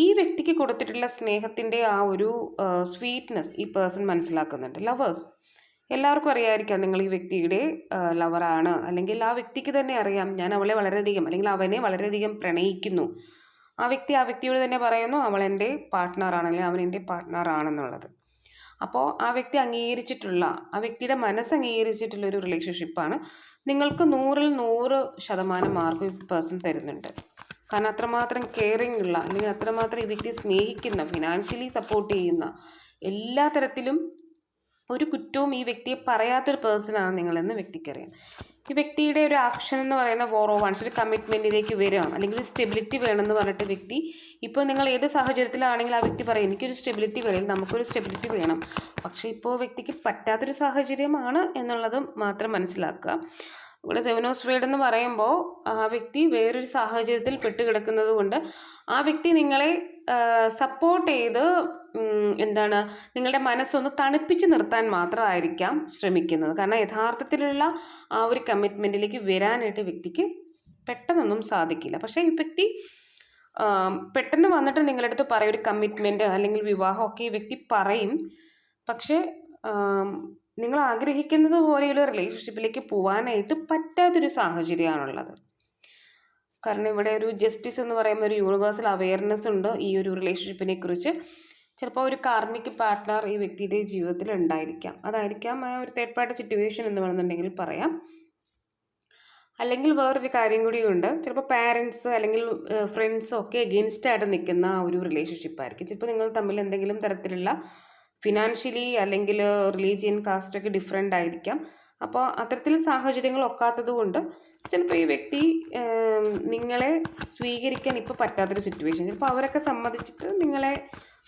ഈ വ്യക്തിക്ക് കൊടുത്തിട്ടുള്ള സ്നേഹത്തിന്റെ ആ ഒരു സ്വീറ്റ്നെസ് ഈ പേഴ്സൺ മനസ്സിലാക്കുന്നുണ്ട്. ലവേഴ്സ് എല്ലാവർക്കും അറിയാമായിരിക്കാം നിങ്ങൾ ഈ വ്യക്തിയുടെ ലവറാണ് അല്ലെങ്കിൽ ആ വ്യക്തിക്ക് തന്നെ അറിയാം. ഞാൻ അവളെ വളരെയധികം അല്ലെങ്കിൽ അവനെ വളരെയധികം പ്രണയിക്കുന്നു. ആ വ്യക്തി ആ വ്യക്തിയോട് തന്നെ പറയുന്നു അവൾ എന്റെ പാർട്ട്ണറാണ് അല്ലെങ്കിൽ അവൻ എന്റെ പാർട്ട്ണറാണെന്നുള്ളത് അപ്പോൾ ആ വ്യക്തി അംഗീകരിച്ചിട്ടുള്ള ആ വ്യക്തിയുടെ മനസ്സ് അംഗീകരിച്ചിട്ടുള്ള ഒരു റിലേഷൻഷിപ്പാണ് നിങ്ങൾക്ക് നൂറിൽ നൂറ് ശതമാനം മാർക്ക് ഈ പേഴ്സൺ തരുന്നുണ്ട്. കാരണം അത്രമാത്രം കെയറിങ് ഉള്ള അല്ലെങ്കിൽ അത്രമാത്രം ഈ വ്യക്തി സ്നേഹിക്കുന്ന ഫിനാൻഷ്യലി സപ്പോർട്ട് ചെയ്യുന്ന എല്ലാ തരത്തിലും ഒരു കുറ്റവും ഈ വ്യക്തിയെ പറയാത്തൊരു പേഴ്സണാണ് നിങ്ങളെന്ന് വ്യക്തിക്കറിയാം ഈ വ്യക്തിയുടെ ഒരു ആക്ഷൻ എന്ന് പറയുന്ന ബോറോ വൺസ് ഒരു കമ്മിറ്റ്മെന്റിലേക്ക് വരാം അല്ലെങ്കിൽ ഒരു സ്റ്റെബിലിറ്റി വേണമെന്ന് പറഞ്ഞിട്ട് വ്യക്തി ഇപ്പോൾ നിങ്ങൾ ഏത് സാഹചര്യത്തിലാണെങ്കിലും ആ വ്യക്തി പറയും എനിക്കൊരു സ്റ്റെബിലിറ്റി വേണം നമുക്കൊരു സ്റ്റെബിലിറ്റി വേണം. പക്ഷേ ഇപ്പോൾ വ്യക്തിക്ക് പറ്റാത്തൊരു സാഹചര്യമാണ് എന്നുള്ളതും മാത്രം മനസ്സിലാക്കുക. ഇവിടെ സെവൻ ഓഫ് വേഡ് എന്ന് പറയുമ്പോൾ ആ വ്യക്തി വേറൊരു സാഹചര്യത്തിൽ പെട്ടുകിടക്കുന്നത് കൊണ്ട് ആ വ്യക്തി നിങ്ങളെ സപ്പോർട്ട് ചെയ്ത് എന്താണ് നിങ്ങളുടെ മനസ്സൊന്ന് തണുപ്പിച്ച് നിർത്താൻ മാത്രമായിരിക്കാം ശ്രമിക്കുന്നത്. കാരണം യഥാർത്ഥത്തിലുള്ള ആ ഒരു കമ്മിറ്റ്മെന്റിലേക്ക് വരാനായിട്ട് വ്യക്തിക്ക് പെട്ടെന്നൊന്നും സാധിക്കില്ല. പക്ഷേ ഈ വ്യക്തി പെട്ടെന്ന് വന്നിട്ട് നിങ്ങളുടെ അടുത്ത് പറയും ഒരു കമ്മിറ്റ്മെന്റ് അല്ലെങ്കിൽ വിവാഹമൊക്കെ ഈ വ്യക്തി പറയും. പക്ഷേ നിങ്ങൾ ആഗ്രഹിക്കുന്നത് പോലെയുള്ള റിലേഷൻഷിപ്പിലേക്ക് പോകാനായിട്ട് പറ്റാത്തൊരു സാഹചര്യമാണുള്ളത്. കാരണം ഇവിടെ ഒരു ജസ്റ്റിസ് എന്ന് പറയുമ്പോൾ ഒരു യൂണിവേഴ്സൽ അവയർനെസ് ഉണ്ട് ഈ ഒരു റിലേഷൻഷിപ്പിനെ കുറിച്ച്. ചിലപ്പോൾ ഒരു കാർമിക് പാർട്ട്ണർ ഈ വ്യക്തിയുടെ ജീവിതത്തിൽ ഉണ്ടായിരിക്കാം. അതായിരിക്കാം ആ ഒരു തേർഡ് പാർട്ടി സിറ്റുവേഷൻ എന്ന് വേണമെന്നുണ്ടെങ്കിൽ പറയാം. അല്ലെങ്കിൽ വേറൊരു കാര്യം കൂടിയുണ്ട്. ചിലപ്പോൾ പാരൻസ് അല്ലെങ്കിൽ ഫ്രണ്ട്സ് ഒക്കെ എഗെയിൻസ്റ്റ് ആയിട്ട് നിൽക്കുന്ന ഒരു റിലേഷൻഷിപ്പ് ആയിരിക്കും. ചിലപ്പോൾ നിങ്ങൾ തമ്മിൽ എന്തെങ്കിലും തരത്തിലുള്ള ഫിനാൻഷ്യലി അല്ലെങ്കിൽ റിലീജിയൻ കാസ്റ്റ് ഒക്കെ ഡിഫറെന്റ് ആയിരിക്കാം. അപ്പോൾ അത്തരത്തിൽ സാഹചര്യങ്ങൾ ഒക്കാത്തത് കൊണ്ട് ചിലപ്പോൾ ഈ വ്യക്തി നിങ്ങളെ സ്വീകരിക്കാൻ ഇപ്പോൾ പറ്റാത്തൊരു സിറ്റുവേഷൻ ചിലപ്പോൾ അവരൊക്കെ സമ്മതിച്ചിട്ട് നിങ്ങളെ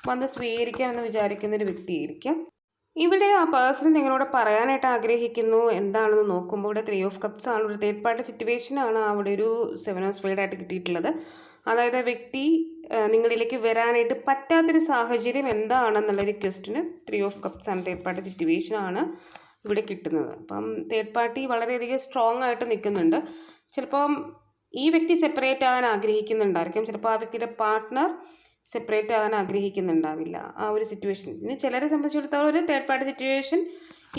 വന്ന് സ്വീകരിക്കാമെന്ന് വിചാരിക്കുന്ന ഒരു വ്യക്തിയായിരിക്കും. ഇവിടെ ആ പേഴ്സൺ നിങ്ങളോട് പറയാനായിട്ട് ആഗ്രഹിക്കുന്നു. എന്താണെന്ന് നോക്കുമ്പോൾ ഇവിടെ ത്രീ ഓഫ് കപ്സ് ആണ്. ഒരു തേർഡ് പാർട്ടി സിറ്റുവേഷൻ ആണ് അവിടെ ഒരു സെവൻ ഓഫ് സ്പീഡായിട്ട് കിട്ടിയിട്ടുള്ളത്. അതായത് വ്യക്തി നിങ്ങളിലേക്ക് വരാനായിട്ട് പറ്റാത്തൊരു സാഹചര്യം എന്താണെന്നുള്ളൊരു ക്വസ്റ്റിന് ത്രീ ഓഫ് കപ്സ് ആണ് തേർഡ് പാർട്ടി സിറ്റുവേഷൻ ആണ് ഇവിടെ കിട്ടുന്നത്. അപ്പം തേർഡ് പാർട്ടി വളരെയധികം സ്ട്രോങ് ആയിട്ട് നിൽക്കുന്നുണ്ട്. ചിലപ്പം ഈ വ്യക്തി സെപ്പറേറ്റ് ആകാൻ ആഗ്രഹിക്കുന്നുണ്ടായിരിക്കും. ചിലപ്പോൾ ആ വ്യക്തിയുടെ പാർട്ട്ണർ സെപ്പറേറ്റ് ആകാൻ ആഗ്രഹിക്കുന്നുണ്ടാവില്ല. ആ ഒരു സിറ്റുവേഷൻ ഇനി ചിലരെ സംബന്ധിച്ചിടത്തോളം ഒരു തേർഡ് പാർട്ടി സിറ്റുവേഷൻ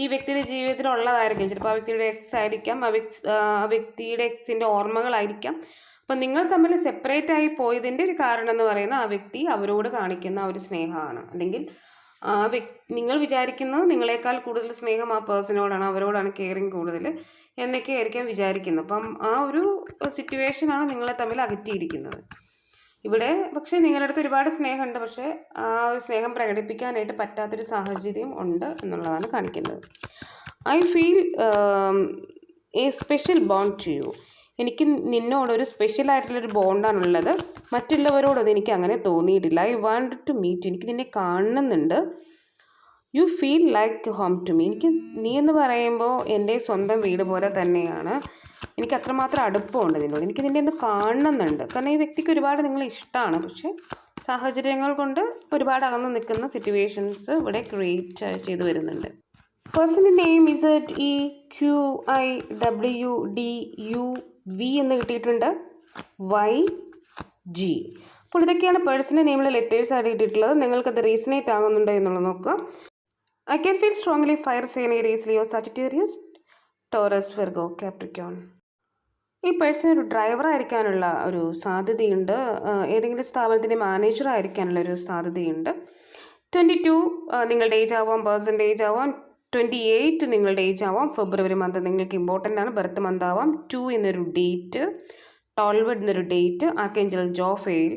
ഈ വ്യക്തിയുടെ ജീവിതത്തിൽ ഉള്ളതായിരിക്കും. ചിലപ്പോൾ ആ വ്യക്തിയുടെ എക്സ് ആയിരിക്കാം. ആ വ്യക്തി ആ വ്യക്തിയുടെ എക്സിന്റെ ഓർമ്മകളായിരിക്കാം. അപ്പം നിങ്ങൾ തമ്മിൽ സെപ്പറേറ്റ് ആയി പോയതിന്റെ ഒരു കാരണം എന്ന് പറയുന്ന ആ വ്യക്തി അവരോട് കാണിക്കുന്ന ഒരു സ്നേഹമാണ്. അല്ലെങ്കിൽ ആ വ്യക്തി നിങ്ങൾ വിചാരിക്കുന്നത് നിങ്ങളെക്കാൾ കൂടുതൽ സ്നേഹം ആ പേഴ്സണോടാണ് അവരോടാണ് കെയറിങ് കൂടുതൽ എന്നൊക്കെ ആയിരിക്കാം വിചാരിക്കുന്നത്. അപ്പം ആ ഒരു സിറ്റുവേഷനാണ് നിങ്ങളെ തമ്മിൽ അകറ്റിയിരിക്കുന്നത്. ഇവിടെ പക്ഷേ നിങ്ങളുടെ അടുത്ത് ഒരുപാട് സ്നേഹമുണ്ട്. പക്ഷേ ആ ഒരു സ്നേഹം പ്രകടിപ്പിക്കാനായിട്ട് പറ്റാത്തൊരു സാഹചര്യം ഉണ്ട് എന്നുള്ളതാണ് കാണിക്കുന്നത്. I feel a special bond to you. എനിക്ക് നിന്നോടൊരു സ്പെഷ്യൽ ആയിട്ടുള്ളൊരു ബോണ്ടാണുള്ളത്. മറ്റുള്ളവരോടൊന്നും എനിക്ക് അങ്ങനെ തോന്നിയിട്ടില്ല. ഐ വാണ്ട് ടു മീറ്റ് എനിക്ക് നിന്നെ കാണുന്നുണ്ട്. You feel like home to me എനിക്ക് നീ എന്ന് പറയുമ്പോൾ എന്റെ സ്വന്തം വീട് പോലെ തന്നെയാണ്. എനിക്ക് അത്രമാത്രം അടുപ്പമുണ്ട് നിന്നോട്. എനിക്ക് നിന്നെ ഒന്ന് കാണണമെന്നുണ്ട്. കാരണം ഈ വ്യക്തിക്ക് ഒരുപാട് നിങ്ങൾ ഇഷ്ടമാണ്. പക്ഷേ സാഹചര്യങ്ങൾ കൊണ്ട് ഒരുപാട് അകന്ന് നിൽക്കുന്ന സിറ്റുവേഷൻസ് ഇവിടെ ക്രിയേറ്റ് ചെയ്തു വരുന്നുണ്ട്. പേഴ്സന്റെ name is at E Q I W D U V എന്ന് കിട്ടിയിട്ടുണ്ട്. വൈ ജി അപ്പോൾ ഇതൊക്കെയാണ് പേഴ്സണൽ നെയിമിലെ ലെറ്റേഴ്സ് ആയിട്ട് കിട്ടിയിട്ടുള്ളത്. നിങ്ങൾക്കത് റീസണേറ്റ് ആകുന്നുണ്ടോ എന്നുള്ളത് നോക്കുക I can feel strongly fire sign Aries, Leo Sagittarius Taurus Virgo Capricorn ഈ പേഴ്സൺ ഒരു ഡ്രൈവർ ആയിരിക്കാനുള്ള ഒരു സാധ്യതയുണ്ട്. ഏതെങ്കിലും സ്ഥാപനത്തിന്റെ മാനേജർ ആയിരിക്കാനുള്ള ഒരു സാധ്യതയുണ്ട്. ട്വന്റി ടു നിങ്ങളുടെ ഏജ് ആവാം പേഴ്സന്റെ ഏജ് ആവാം. ട്വന്റി എയ്റ്റ് നിങ്ങളുടെ ഏജ് ആവാം. ഫെബ്രുവരി മന്ത് നിങ്ങൾക്ക് ഇമ്പോർട്ടന്റ് ആണ്. ബർത്ത് മന്ത് ആവാം. ടു എന്നൊരു ഡേറ്റ് ടോൾവ് എന്നൊരു ഡേറ്റ് ആർക്കേഞ്ചൽ ജോഫെയിൽ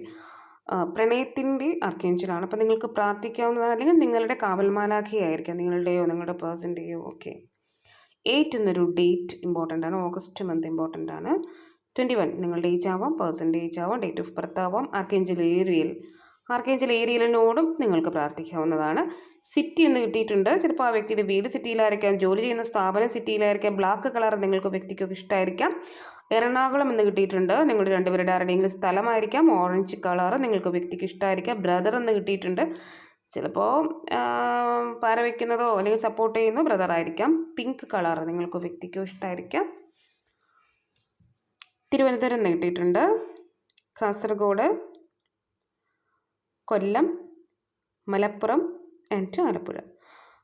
പ്രണയത്തിന്റെ അർക്കേഞ്ചലാണ്. അപ്പോൾ നിങ്ങൾക്ക് പ്രാർത്ഥിക്കാവുന്നതാണ്. അല്ലെങ്കിൽ നിങ്ങളുടെ കാവൽമാലാഖയായിരിക്കാം. നിങ്ങളുടെയോ നിങ്ങളുടെ പേഴ്സന്റെയോ ഒക്കെ. എയ്റ്റ് എന്നൊരു ഡേറ്റ് ഇമ്പോർട്ടന്റ് ആണ്. ഓഗസ്റ്റ് മന്ത് ഇമ്പോർട്ടന്റ് ആണ്. ട്വന്റി വൺ നിങ്ങളുടെ ഏജ് ആവാം പേഴ്സന്റേജ് ആവാം ഡേറ്റ് ഓഫ് ബർത്ത് ആവാം ആർക്കേഞ്ചൽ ഏരിയൽ ആർക്കേഞ്ചൽ ഏരിയലിനോടും നിങ്ങൾക്ക് പ്രാർത്ഥിക്കാവുന്നതാണ്. സിറ്റി എന്ന് കിട്ടിയിട്ടുണ്ട്. ചിലപ്പോൾ ആ വ്യക്തിയുടെ വീട് സിറ്റിയിലായിരിക്കാം. ജോലി ചെയ്യുന്ന സ്ഥാപനം സിറ്റിയിലായിരിക്കാം. ബ്ലാക്ക് കളർ നിങ്ങൾക്ക് വ്യക്തിക്കൊക്കെ ഇഷ്ടമായിരിക്കാം എറണാകുളം എന്ന് കിട്ടിയിട്ടുണ്ട്. നിങ്ങളുടെ രണ്ടുപേരുടെ ആരുടെയെങ്കിലും സ്ഥലമായിരിക്കാം. ഓറഞ്ച് കളർ നിങ്ങൾക്ക് വ്യക്തിക്ക് ഇഷ്ടമായിരിക്കാം ബ്രദർ എന്ന് കിട്ടിയിട്ടുണ്ട്. ചിലപ്പോൾ പാര വയ്ക്കുന്നതോ അല്ലെങ്കിൽ സപ്പോർട്ട് ചെയ്യുന്നതോ ബ്രദർ ആയിരിക്കാം. പിങ്ക് കളർ നിങ്ങൾക്ക് വ്യക്തിക്കോ ഇഷ്ടമായിരിക്കാം തിരുവനന്തപുരം എന്ന് കിട്ടിയിട്ടുണ്ട്. കാസർഗോഡ് കൊല്ലം മലപ്പുറം ആൻഡ് ആലപ്പുഴ.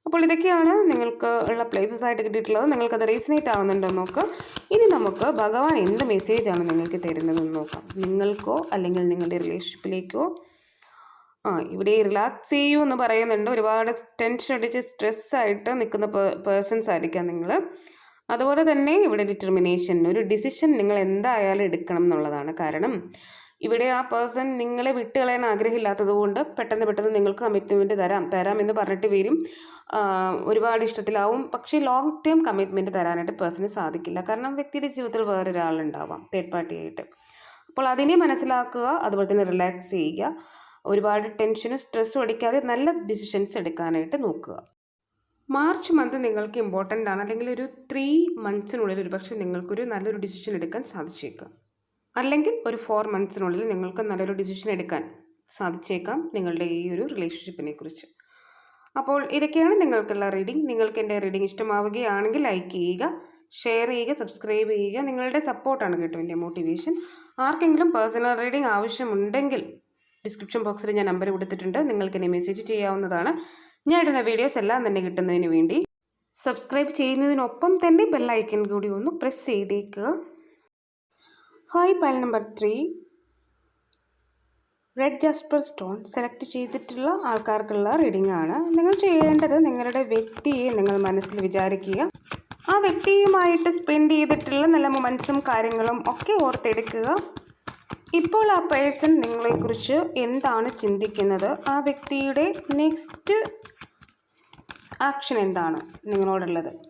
അപ്പോൾ ഇതൊക്കെയാണ് നിങ്ങൾക്ക് ഉള്ള പ്ലേസസ് ആയിട്ട് കിട്ടിയിട്ടുള്ളത്. നിങ്ങൾക്കത് റീസണേറ്റ് ആവുന്നുണ്ടോ നോക്കാം. ഇനി നമുക്ക് ഭഗവാൻ എന്ത് മെസ്സേജാണ് നിങ്ങൾക്ക് തരുന്നതെന്ന് നോക്കാം. നിങ്ങൾക്കോ അല്ലെങ്കിൽ നിങ്ങളുടെ റിലേഷൻഷിപ്പിലേക്കോ ആ ഇവിടെ റിലാക്സ് ചെയ്യൂ എന്ന് പറയുന്നുണ്ട്. ഒരുപാട് ടെൻഷൻ അടിച്ച് സ്ട്രെസ് ആയിട്ട് നിൽക്കുന്ന പേഴ്സൺസ് ആയിരിക്കാം നിങ്ങൾ അതുപോലെ തന്നെ ഇവിടെ ഡിറ്റർമിനേഷൻ ഒരു ഡിസിഷൻ നിങ്ങൾ എന്തായാലും എടുക്കണം എന്നുള്ളതാണ് കാരണം ഇവിടെ ആ പേഴ്സൺ നിങ്ങളെ വിട്ടുകളയാൻ ആഗ്രഹമില്ലാത്തത് കൊണ്ട് പെട്ടെന്ന് പെട്ടെന്ന് നിങ്ങൾക്ക് കമ്മിറ്റ്മെന്റ് തരാം തരാം എന്ന് പറഞ്ഞിട്ട് വരും. ഒരുപാട് ഇഷ്ടത്തിലാവും. പക്ഷേ ലോങ് ടേം കമ്മിറ്റ്മെന്റ് തരാനായിട്ട് പേഴ്സണിന് സാധിക്കില്ല. കാരണം വ്യക്തിയുടെ ജീവിതത്തിൽ വേറൊരാളുണ്ടാവാം തേർഡ് പാർട്ടി ആയിട്ട്. അപ്പോൾ അതിനെ മനസ്സിലാക്കുക അതുപോലെ തന്നെ റിലാക്സ് ചെയ്യുക. ഒരുപാട് ടെൻഷനും സ്ട്രെസ്സും അടിക്കാതെ നല്ല ഡിസിഷൻസ് എടുക്കാനായിട്ട് നോക്കുക. മാർച്ച് മന്ത് നിങ്ങൾക്ക് ഇമ്പോർട്ടന്റ് ആണ്. അല്ലെങ്കിൽ ഒരു ത്രീ മന്ത്സിനുള്ളിൽ ഒരു പക്ഷേ നിങ്ങൾക്കൊരു നല്ലൊരു ഡിസിഷൻ എടുക്കാൻ സാധിച്ചേക്കാം. അല്ലെങ്കിൽ ഒരു ഫോർ മന്ത്സിനുള്ളിൽ നിങ്ങൾക്ക് നല്ലൊരു ഡിസിഷൻ എടുക്കാൻ സാധിച്ചേക്കാം നിങ്ങളുടെ ഈ ഒരു റിലേഷൻഷിപ്പിനെ കുറിച്ച്. അപ്പോൾ ഇതൊക്കെയാണ് നിങ്ങൾക്കുള്ള റീഡിംഗ് നിങ്ങൾക്ക് എന്റെ റീഡിംഗ് ഇഷ്ടമാവുകയാണെങ്കിൽ ലൈക്ക് ചെയ്യുക ഷെയർ ചെയ്യുക സബ്സ്ക്രൈബ് ചെയ്യുക. നിങ്ങളുടെ സപ്പോർട്ടാണ് കേട്ടോ എന്റെ മോട്ടിവേഷൻ ആർക്കെങ്കിലും പേഴ്സണൽ റീഡിംഗ് ആവശ്യമുണ്ടെങ്കിൽ ഡിസ്ക്രിപ്ഷൻ ബോക്സിൽ ഞാൻ നമ്പർ കൊടുത്തിട്ടുണ്ട്. നിങ്ങൾക്ക് എന്നെ മെസ്സേജ് ചെയ്യാവുന്നതാണ്. ഞാൻ ഇടുന്ന വീഡിയോസ് എല്ലാം തന്നെ കിട്ടുന്നതിന് വേണ്ടി. സബ്സ്ക്രൈബ് ചെയ്യുന്നതിനൊപ്പം തന്നെ ബെല്ലൈക്കൺ കൂടി ഒന്ന് പ്രസ് ചെയ്തേക്കുക. Hi pile number three. Red jasper stone select ചെയ്തിട്ടുള്ള ആൾക്കാർക്കുള്ള റീഡിംഗ് ആണ്. നിങ്ങൾ ചെയ്യേണ്ടത് നിങ്ങളുടെ വ്യക്തിയെ നിങ്ങൾ മനസ്സിൽ വിചാരിക്കുക. ആ വ്യക്തിയുമായിട്ട് സ്പെൻഡ് ചെയ്തിട്ടുള്ള നല്ല മൊമെൻസും കാര്യങ്ങളും ഒക്കെ ഓർത്തെടുക്കുക. ഇപ്പോൾ ആ പേഴ്സൺ നിങ്ങളെക്കുറിച്ച് എന്താണ് ചിന്തിക്കുന്നത്? ആ വ്യക്തിയുടെ നെക്സ്റ്റ് ആക്ഷൻ എന്താണ് നിങ്ങളോടുള്ളത്?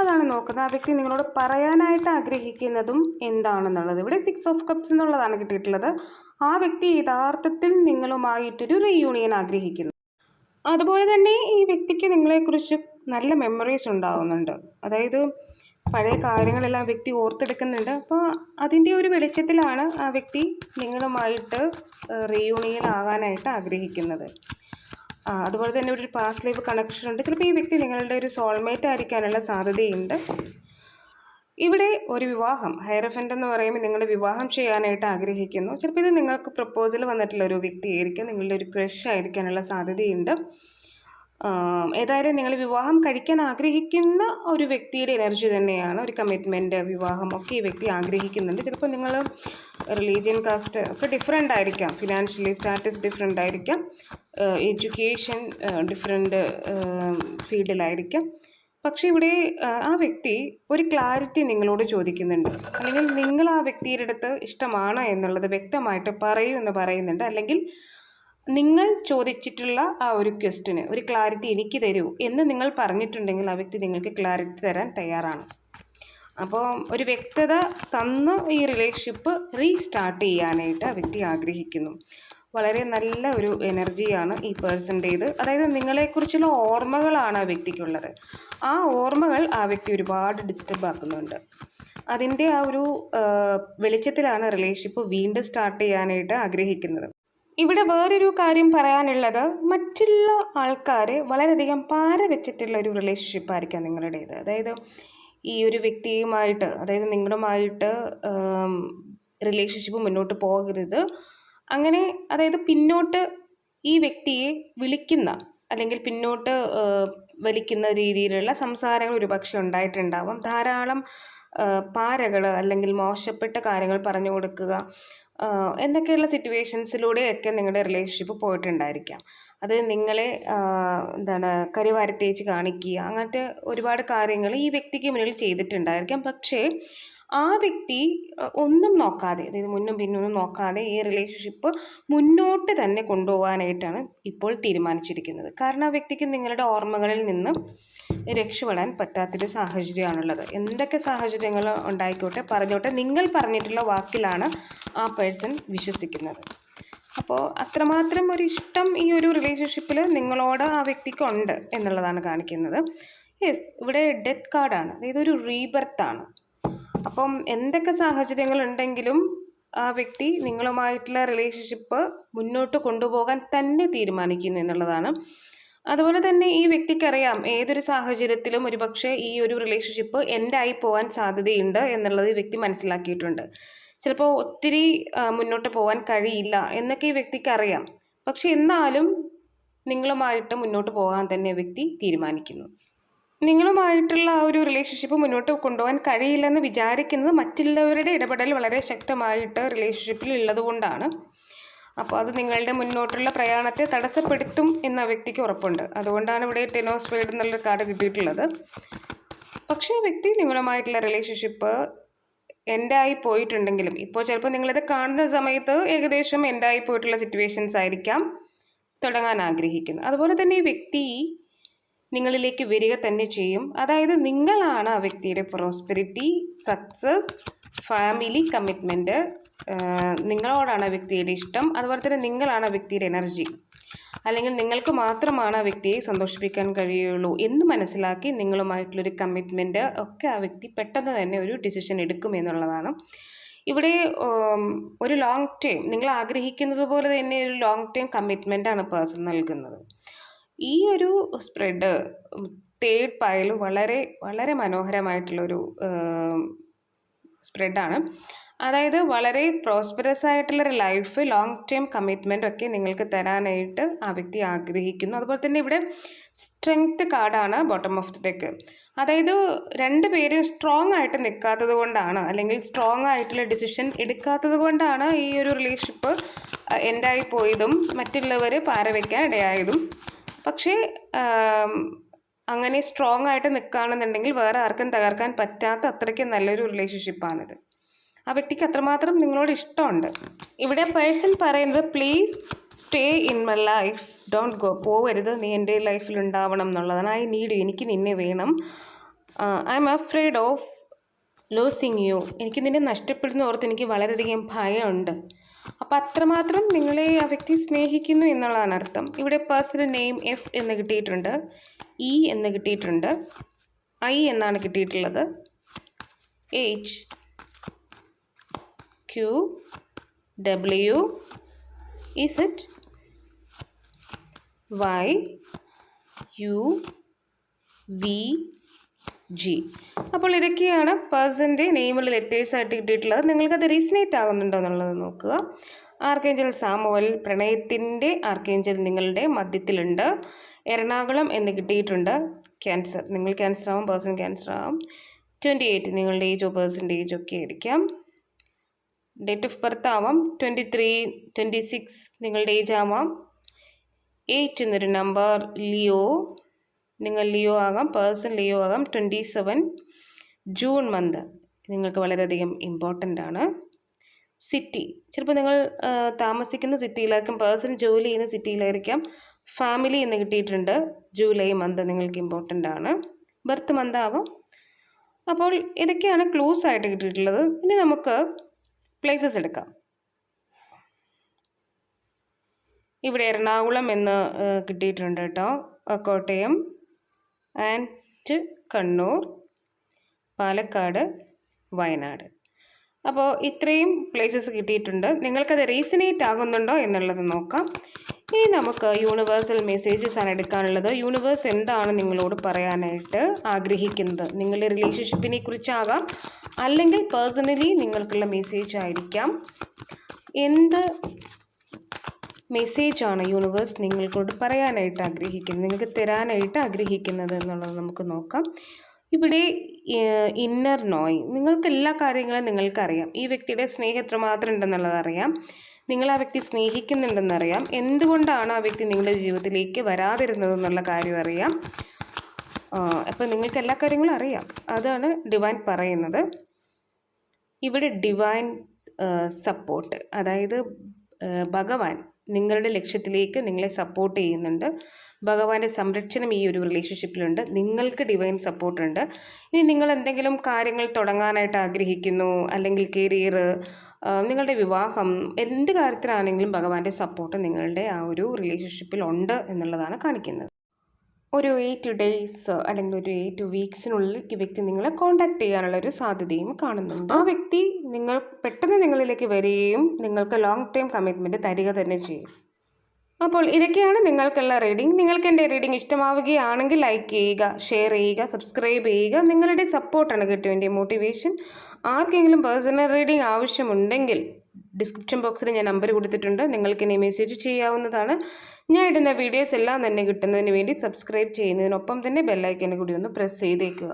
അതാണ് നോക്കുന്നത്. ആ വ്യക്തി നിങ്ങളോട് പറയാനായിട്ട് ആഗ്രഹിക്കുന്നതും എന്താണെന്നുള്ളത്. ഇവിടെ സിക്സ് ഓഫ് കപ്സ് എന്നുള്ളതാണ് കിട്ടിയിട്ടുള്ളത്. ആ വ്യക്തി യഥാർത്ഥത്തിൽ നിങ്ങളുമായിട്ടൊരു റീയൂണിയൻ ആഗ്രഹിക്കുന്നു. അതുപോലെ തന്നെ ഈ വ്യക്തിക്ക് നിങ്ങളെക്കുറിച്ച് നല്ല മെമ്മറീസ് ഉണ്ടാകുന്നുണ്ട് അതായത് പഴയ കാര്യങ്ങളെല്ലാം വ്യക്തി ഓർത്തെടുക്കുന്നുണ്ട്. അപ്പോൾ അതിന്റെ ഒരു വെളിച്ചത്തിലാണ് ആ വ്യക്തി നിങ്ങളുമായിട്ട് റീയൂണിയൻ ആകാനായിട്ട് ആഗ്രഹിക്കുന്നത്. അതുപോലെ തന്നെ ഒരു പാസ്റ്റ് ലൈഫ് കണക്ഷൻ ഉണ്ട്. ചിലപ്പോൾ ഈ വ്യക്തി നിങ്ങളുടെ ഒരു സോൾമേറ്റ് ആയിരിക്കാനുള്ള സാധ്യതയുണ്ട്. ഇവിടെ ഒരു വിവാഹം ഹൈറഫന്റ് എന്ന് പറയുമ്പോൾ നിങ്ങൾ വിവാഹം ചെയ്യാനായിട്ട് ആഗ്രഹിക്കുന്നു. ചിലപ്പോൾ ഇത് നിങ്ങൾക്ക് പ്രപ്പോസൽ വന്നിട്ടുള്ള ഒരു വ്യക്തിയായിരിക്കും നിങ്ങളുടെ ഒരു ക്രഷ് ആയിരിക്കാനുള്ള സാധ്യതയുണ്ട്. ഏതായാലും നിങ്ങൾ വിവാഹം കഴിക്കാൻ ആഗ്രഹിക്കുന്ന ഒരു വ്യക്തിയുടെ എനർജി തന്നെയാണ് ഒരു കമ്മിറ്റ്മെന്റ് വിവാഹം ഒക്കെ ഈ വ്യക്തി ആഗ്രഹിക്കുന്നുണ്ട്. ചിലപ്പോൾ നിങ്ങൾ റിലീജിയൻ കാസ്റ്റ് ഒക്കെ ഡിഫറെന്റ് ആയിരിക്കാം ഫിനാൻഷ്യലി സ്റ്റാറ്റസ് ഡിഫറെന്റ് ആയിരിക്കാം. എഡ്യൂക്കേഷൻ ഡിഫറെന്റ് ഫീൽഡിലായിരിക്കാം. പക്ഷേ ഇവിടെ ആ, വ്യക്തി ഒരു ക്ലാരിറ്റി നിങ്ങളോട് ചോദിക്കുന്നുണ്ട്. അല്ലെങ്കിൽ നിങ്ങൾ ആ വ്യക്തിയുടെ അടുത്ത് ഇഷ്ടമാണ് എന്നുള്ളത് വ്യക്തമായിട്ട് പറയൂ എന്ന് പറയുന്നുണ്ട്. അല്ലെങ്കിൽ നിങ്ങൾ ചോദിച്ചിട്ടുള്ള ആ ഒരു ക്വസ്റ്റിന് ഒരു ക്ലാരിറ്റി എനിക്ക് തരൂ എന്ന് നിങ്ങൾ പറഞ്ഞിട്ടുണ്ടെങ്കിൽ ആ വ്യക്തി നിങ്ങൾക്ക് ക്ലാരിറ്റി തരാൻ തയ്യാറാണ്. അപ്പോൾ ഒരു വ്യക്തത തന്ന് ഈ റിലേഷൻഷിപ്പ് റീസ്റ്റാർട്ട് ചെയ്യാനായിട്ട് ആ വ്യക്തി ആഗ്രഹിക്കുന്നു. വളരെ നല്ല ഒരു എനർജിയാണ് ഈ പേഴ്സന്റേത്. അതായത് നിങ്ങളെക്കുറിച്ചുള്ള ഓർമ്മകളാണ് ആ വ്യക്തിക്കുള്ളത്. ആ ഓർമ്മകൾ ആ വ്യക്തി ഒരുപാട് ഡിസ്റ്റർബ് ആക്കുന്നുണ്ട്. അതിന്റെ ആ ഒരു വെളിച്ചത്തിലാണ് റിലേഷൻഷിപ്പ് വീണ്ടും സ്റ്റാർട്ട് ചെയ്യാനായിട്ട് ആഗ്രഹിക്കുന്നത്. ഇവിടെ വേറൊരു കാര്യം പറയാനുള്ളത് മറ്റുള്ള ആൾക്കാരെ വളരെയധികം പാര വെച്ചിട്ടുള്ള ഒരു റിലേഷൻഷിപ്പ് ആയിരിക്കാം നിങ്ങളുടേത്. അതായത് ഈ ഒരു വ്യക്തിയുമായിട്ട് അതായത് നിങ്ങളുമായിട്ട് റിലേഷൻഷിപ്പ് മുന്നോട്ട് പോകരുത്. അങ്ങനെ അതായത് പിന്നോട്ട് ഈ വ്യക്തിയെ വിളിക്കുന്ന അല്ലെങ്കിൽ പിന്നോട്ട് വലിക്കുന്ന രീതിയിലുള്ള സംസാരങ്ങൾ ഒരുപക്ഷെ ഉണ്ടായിട്ടുണ്ടാവാം. ധാരാളം പാരകൾ അല്ലെങ്കിൽ മോശപ്പെട്ട കാര്യങ്ങൾ പറഞ്ഞു കൊടുക്കുക എന്നൊക്കെയുള്ള സിറ്റുവേഷൻസിലൂടെയൊക്കെ നിങ്ങളുടെ റിലേഷൻഷിപ്പ് പോയിട്ടുണ്ടായിരിക്കാം. അത് നിങ്ങളെ എന്താണ് കരിവാരി തേച്ച് കാണിക്കുക അങ്ങനത്തെ ഒരുപാട് കാര്യങ്ങൾ ഈ വ്യക്തിക്ക് മുന്നിൽ ചെയ്തിട്ടുണ്ടായിരിക്കാം. പക്ഷേ ആ വ്യക്തി ഒന്നും നോക്കാതെ അതായത് മുന്നും പിന്നൊന്നും നോക്കാതെ ഈ റിലേഷൻഷിപ്പ് മുന്നോട്ട് തന്നെ കൊണ്ടുപോകാനായിട്ടാണ് ഇപ്പോൾ തീരുമാനിച്ചിരിക്കുന്നത്. കാരണം ആ വ്യക്തിക്ക് നിങ്ങളുടെ ഓർമ്മകളിൽ നിന്ന് രക്ഷപ്പെടാൻ പറ്റാത്തൊരു സാഹചര്യമാണുള്ളത്. എന്തൊക്കെ സാഹചര്യങ്ങൾ ഉണ്ടായിക്കോട്ടെ പറഞ്ഞോട്ടെ നിങ്ങൾ പറഞ്ഞിട്ടുള്ള വാക്കിലാണ് ആ പേഴ്സൺ വിശ്വസിക്കുന്നത്. അപ്പോൾ അത്രമാത്രം ഒരു ഇഷ്ടം ഈ ഒരു റിലേഷൻഷിപ്പിൽ നിങ്ങളോട് ആ വ്യക്തിക്കുണ്ട് എന്നുള്ളതാണ് കാണിക്കുന്നത്. യെസ് ഇവിടെ ഡെത്ത് കാർഡാണ് അതായത് ഒരു റീബർത്താണ് അപ്പം എന്തൊക്കെ സാഹചര്യങ്ങൾ ഉണ്ടെങ്കിലും ആ വ്യക്തി നിങ്ങളുമായിട്ടുള്ള റിലേഷൻഷിപ്പ് മുന്നോട്ട് കൊണ്ടുപോകാൻ തന്നെ തീരുമാനിക്കുന്നു എന്നുള്ളതാണ്. അതുപോലെ തന്നെ ഈ വ്യക്തിക്കറിയാം ഏതൊരു സാഹചര്യത്തിലും ഒരുപക്ഷെ ഈ ഒരു റിലേഷൻഷിപ്പ് എൻഡായി പോകാൻ സാധ്യതയുണ്ട് എന്നുള്ളത് ഈ വ്യക്തി മനസ്സിലാക്കിയിട്ടുണ്ട്. ചിലപ്പോൾ ഒത്തിരി മുന്നോട്ട് പോകാൻ കഴിയില്ല എന്നൊക്കെ ഈ വ്യക്തിക്ക് അറിയാം പക്ഷെ എന്നാലും നിങ്ങളുമായിട്ട് മുന്നോട്ട് പോകാൻ തന്നെ വ്യക്തി തീരുമാനിക്കുന്നു. നിങ്ങളുമായിട്ടുള്ള ആ ഒരു റിലേഷൻഷിപ്പ് മുന്നോട്ട് കൊണ്ടുപോകാൻ കഴിയില്ലെന്ന് വിചാരിക്കുന്നത് മറ്റുള്ളവരുടെ ഇടപെടൽ വളരെ ശക്തമായിട്ട് റിലേഷൻഷിപ്പിൽ ഉള്ളതുകൊണ്ടാണ്. അപ്പോൾ അത് നിങ്ങളുടെ മുന്നോട്ടുള്ള പ്രയാണത്തെ തടസ്സപ്പെടുത്തും എന്ന വ്യക്തിക്ക് ഉറപ്പുണ്ട്. അതുകൊണ്ടാണ് ഇവിടെ ടെനോസ് വേഡ് എന്നുള്ളൊരു കാർഡ് കിട്ടിയിട്ടുള്ളത്. പക്ഷേ വ്യക്തി നിങ്ങളുമായിട്ടുള്ള റിലേഷൻഷിപ്പ് എൻഡായി പോയിട്ടുണ്ടെങ്കിലും ഇപ്പോൾ ചിലപ്പോൾ നിങ്ങളിത് കാണുന്ന സമയത്ത് ഏകദേശം എൻഡായി പോയിട്ടുള്ള സിറ്റുവേഷൻസ് ആയിരിക്കാം തുടങ്ങാൻ ആഗ്രഹിക്കുന്നത്. അതുപോലെ തന്നെ ഈ വ്യക്തി നിങ്ങളിലേക്ക് വരിക തന്നെ ചെയ്യും. അതായത് നിങ്ങളാണ് ആ വ്യക്തിയുടെ പ്രോസ്പെരിറ്റി സക്സസ് ഫാമിലി കമ്മിറ്റ്മെന്റ് നിങ്ങളോടാണ് ആ വ്യക്തിയുടെ ഇഷ്ടം. അതുപോലെ തന്നെ നിങ്ങളാണ് ആ വ്യക്തിയുടെ എനർജി അല്ലെങ്കിൽ നിങ്ങൾക്ക് മാത്രമാണ് ആ വ്യക്തിയെ സന്തോഷിപ്പിക്കാൻ കഴിയുള്ളൂ എന്ന് മനസ്സിലാക്കി നിങ്ങളുമായിട്ടുള്ളൊരു കമ്മിറ്റ്മെന്റ് ഒക്കെ ആ വ്യക്തി പെട്ടെന്ന് തന്നെ ഒരു ഡിസിഷൻ എടുക്കും എന്നുള്ളതാണ്. ഇവിടെ ഒരു ലോങ് ടൈം നിങ്ങൾ ആഗ്രഹിക്കുന്നത് പോലെ തന്നെ ഒരു ലോങ് ടൈം കമ്മിറ്റ്മെന്റാണ് പേഴ്സൺ നൽകുന്നത്. ഈ ഒരു സ്പ്രെഡ് തേർഡ് പായൽ വളരെ വളരെ മനോഹരമായിട്ടുള്ളൊരു സ്പ്രെഡാണ് അതായത് വളരെ പ്രോസ്പെറസ് ആയിട്ടുള്ളൊരു ലൈഫ് ലോങ് ടേം കമ്മിറ്റ്മെന്റ് ഒക്കെ നിങ്ങൾക്ക് തരാനായിട്ട് ആ വ്യക്തി ആഗ്രഹിക്കുന്നു. അതുപോലെ തന്നെ ഇവിടെ സ്ട്രെങ്ത് കാർഡാണ് ബോട്ടം ഓഫ് ദി ഡെക്ക് അതായത് രണ്ട് പേരും സ്ട്രോങ് ആയിട്ട് നിൽക്കാത്തത് കൊണ്ടാണ് അല്ലെങ്കിൽ സ്ട്രോങ് ആയിട്ടുള്ള ഡിസിഷൻ എടുക്കാത്തത് കൊണ്ടാണ് ഈ ഒരു റിലേഷൻഷിപ്പ് എൻഡായി പോയതും മറ്റുള്ളവർ പാരവയ്ക്കാൻ ഇടയായതും. പക്ഷേ അങ്ങനെ സ്ട്രോങ് ആയിട്ട് നിൽക്കുകയാണെന്നുണ്ടെങ്കിൽ വേറെ ആർക്കും തകർക്കാൻ പറ്റാത്ത അത്രയ്ക്ക് നല്ലൊരു റിലേഷൻഷിപ്പാണിത് ആ വ്യക്തിക്ക് അത്രമാത്രം നിങ്ങളോട് ഇഷ്ടമുണ്ട്. ഇവിടെ പേഴ്സൺ പറയുന്നത് please stay in my life don't go പോവരുത്. നീ എന്റെ ലൈഫിൽ ഉണ്ടാവണം എന്നുള്ളതാണ്. ഐ നീഡ് എനിക്ക് നിന്നെ വേണം. I am afraid of losing you എനിക്ക് നിന്നെ നഷ്ടപ്പെടുന്ന ഓർത്ത് എനിക്ക് വളരെയധികം ഭയമുണ്ട്. അപ്പോൾ അത്രമാത്രം നിങ്ങളെ ആ വ്യക്തി സ്നേഹിക്കുന്നു എന്നുള്ളതാണ് അർത്ഥം. ഇവിടെ പേഴ്സണൽ നെയിം എഫ് എന്ന് കിട്ടിയിട്ടുണ്ട്. ഇ എന്ന് കിട്ടിയിട്ടുണ്ട്. ഐ എന്നാണ് കിട്ടിയിട്ടുള്ളത്. H Q W Z Y U V G അപ്പോൾ ഇതൊക്കെയാണ് പേഴ്സന്റെ നെയിമുള്ള ലെറ്റേഴ്സ് ആയിട്ട് കിട്ടിയിട്ടുള്ളത്. നിങ്ങൾക്കത് റീസണേറ്റ് ആകുന്നുണ്ടോ എന്നുള്ളത് നോക്കുക. ആർക്കേഞ്ചൽ സാമുവൽ പ്രണയത്തിന്റെ ആർക്കേഞ്ചൽ നിങ്ങളുടെ മധ്യത്തിലുണ്ട്. എറണാകുളം എന്ന് കിട്ടിയിട്ടുണ്ട്. ക്യാൻസർ. നിങ്ങൾ ക്യാൻസർ ആവും പേഴ്സൺ ക്യാൻസർ ആവും. ട്വന്റി എയ്റ്റ് നിങ്ങളുടെ ഏജോ പേഴ്സന്റെ ഏജോ ഒക്കെ ആയിരിക്കാം. ഡേറ്റ് ഓഫ് ബർത്ത് ആവാം. ട്വന്റി ത്രീ ട്വന്റി സിക്സ് നിങ്ങളുടെ ഏജ് ആവാം. എയ്റ്റ് എന്നൊരു നമ്പർ ലിയോ നിങ്ങൾ ലിയോ ആകാം പേഴ്സൺ ലിയോ ആകാം ട്വന്റി സെവൻ ജൂൺ മന്ത്. നിങ്ങൾക്ക് വളരെയധികം ഇമ്പോർട്ടന്റ് ആണ്. സിറ്റി. ചിലപ്പോൾ നിങ്ങൾ താമസിക്കുന്ന സിറ്റിയിലായിരിക്കും പേഴ്സൺ ജോലി ചെയ്യുന്ന സിറ്റിയിലായിരിക്കാം. ഫാമിലി എന്ന് കിട്ടിയിട്ടുണ്ട് ജൂലൈ മന്ത് നിങ്ങൾക്ക് ഇമ്പോർട്ടന്റ് ആണ്. ബർത്ത് മന്ത് ആവാം. അപ്പോൾ ഇതൊക്കെയാണ് ക്ലൂസ് ആയിട്ട് കിട്ടിയിട്ടുള്ളത്. ഇനി നമുക്ക് പ്ലേസസ് എടുക്കാം. ഇവിടെ എറണാകുളം എന്ന് കിട്ടിയിട്ടുണ്ട് കേട്ടോ. കോട്ടയം. ആൻഡ് കണ്ണൂർ പാലക്കാട് വയനാട്. അപ്പോൾ ഇത്രയും പ്ലേസസ് കിട്ടിയിട്ടുണ്ട്. നിങ്ങൾക്കത് റീസണേറ്റ് ആകുന്നുണ്ടോ എന്നുള്ളത് നോക്കാം. ഇനി നമുക്ക് യൂണിവേഴ്സൽ മെസ്സേജസ് ആണ് എടുക്കാനുള്ളത്. യൂണിവേഴ്സ് എന്താണ് നിങ്ങളോട് പറയാനായിട്ട് ആഗ്രഹിക്കുന്നത്? നിങ്ങളുടെ റിലേഷൻഷിപ്പിനെ കുറിച്ചാകാം. അല്ലെങ്കിൽ പേഴ്സണലി നിങ്ങൾക്കുള്ള മെസ്സേജ് ആയിരിക്കാം. എന്ത് മെസ്സേജാണ് യൂണിവേഴ്സ് നിങ്ങൾക്കോട് പറയാനായിട്ട് ആഗ്രഹിക്കുന്നത് നിങ്ങൾക്ക് തരാനായിട്ട് ആഗ്രഹിക്കുന്നത് എന്നുള്ളത് നമുക്ക് നോക്കാം. ഇവിടെ ഇന്നർ നോയ് നിങ്ങൾക്ക് എല്ലാ കാര്യങ്ങളും നിങ്ങൾക്കറിയാം. ഈ വ്യക്തിയുടെ സ്നേഹം എത്രമാത്രം ഉണ്ടെന്നുള്ളത് അറിയാം. നിങ്ങൾ ആ വ്യക്തി സ്നേഹിക്കുന്നുണ്ടെന്നറിയാം എന്തുകൊണ്ടാണ് ആ വ്യക്തി നിങ്ങളുടെ ജീവിതത്തിലേക്ക് വരാതിരുന്നത് എന്നുള്ള കാര്യം അറിയാം. അപ്പോൾ നിങ്ങൾക്ക് എല്ലാ കാര്യങ്ങളും അറിയാം. അതാണ് ഡിവൈൻ പറയുന്നത്. ഇവിടെ ഡിവൈൻ സപ്പോർട്ട് അതായത് ഭഗവാൻ. നിങ്ങളുടെ ലക്ഷ്യത്തിലേക്ക് നിങ്ങളെ സപ്പോർട്ട് ചെയ്യുന്നുണ്ട്. ഭഗവാന്റെ സംരക്ഷണം ഈ ഒരു റിലേഷൻഷിപ്പിലുണ്ട് നിങ്ങൾക്ക് ഡിവൈൻ സപ്പോർട്ടുണ്ട് ഇനി നിങ്ങൾ എന്തെങ്കിലും കാര്യങ്ങൾ തുടങ്ങാനായിട്ട് ആഗ്രഹിക്കുന്നു അല്ലെങ്കിൽ കരിയർ നിങ്ങളുടെ വിവാഹം എന്ത് കാര്യത്തിലാണെങ്കിലും ഭഗവാന്റെ സപ്പോർട്ട് നിങ്ങളുടെ ആ ഒരു റിലേഷൻഷിപ്പിൽ ഉണ്ട് എന്നുള്ളതാണ് കാണിക്കുന്നത്. ഒരു എയ്റ്റ് ഡേയ്സ് അല്ലെങ്കിൽ ഒരു എയ്റ്റ് വീക്സിനുള്ളിൽ ഈ വ്യക്തി നിങ്ങളെ കോൺടാക്ട് ചെയ്യാനുള്ള ഒരു സാധ്യതയും കാണുന്നുണ്ട്. ആ വ്യക്തി നിങ്ങൾ പെട്ടെന്ന് നിങ്ങളിലേക്ക് വരികയും നിങ്ങൾക്ക് ലോങ് ടൈം കമ്മിറ്റ്മെന്റ് തരിക തന്നെ ചെയ്യും. അപ്പോൾ ഇതൊക്കെയാണ് നിങ്ങൾക്കുള്ള റീഡിംഗ് നിങ്ങൾക്ക് എന്റെ റീഡിംഗ് ഇഷ്ടമാവുകയാണെങ്കിൽ ലൈക്ക് ചെയ്യുക ഷെയർ ചെയ്യുക സബ്സ്ക്രൈബ് ചെയ്യുക. നിങ്ങളുടെ സപ്പോർട്ടാണ് കിട്ടും എന്റെ മോട്ടിവേഷൻ ആർക്കെങ്കിലും പേഴ്സണൽ റീഡിംഗ് ആവശ്യമുണ്ടെങ്കിൽ ഡിസ്ക്രിപ്ഷൻ ബോക്സിൽ ഞാൻ നമ്പർ കൊടുത്തിട്ടുണ്ട്. നിങ്ങൾക്ക് എന്നെ മെസ്സേജ് ചെയ്യാവുന്നതാണ്. ഞാൻ ഇടുന്ന വീഡിയോസ് എല്ലാം തന്നെ കിട്ടുന്നതിന് വേണ്ടി സബ്സ്ക്രൈബ് ചെയ്യുന്നതിനൊപ്പം തന്നെ ബെല്ലൈക്കനെ കൂടി ഒന്ന് പ്രസ് ചെയ്തേക്കുക.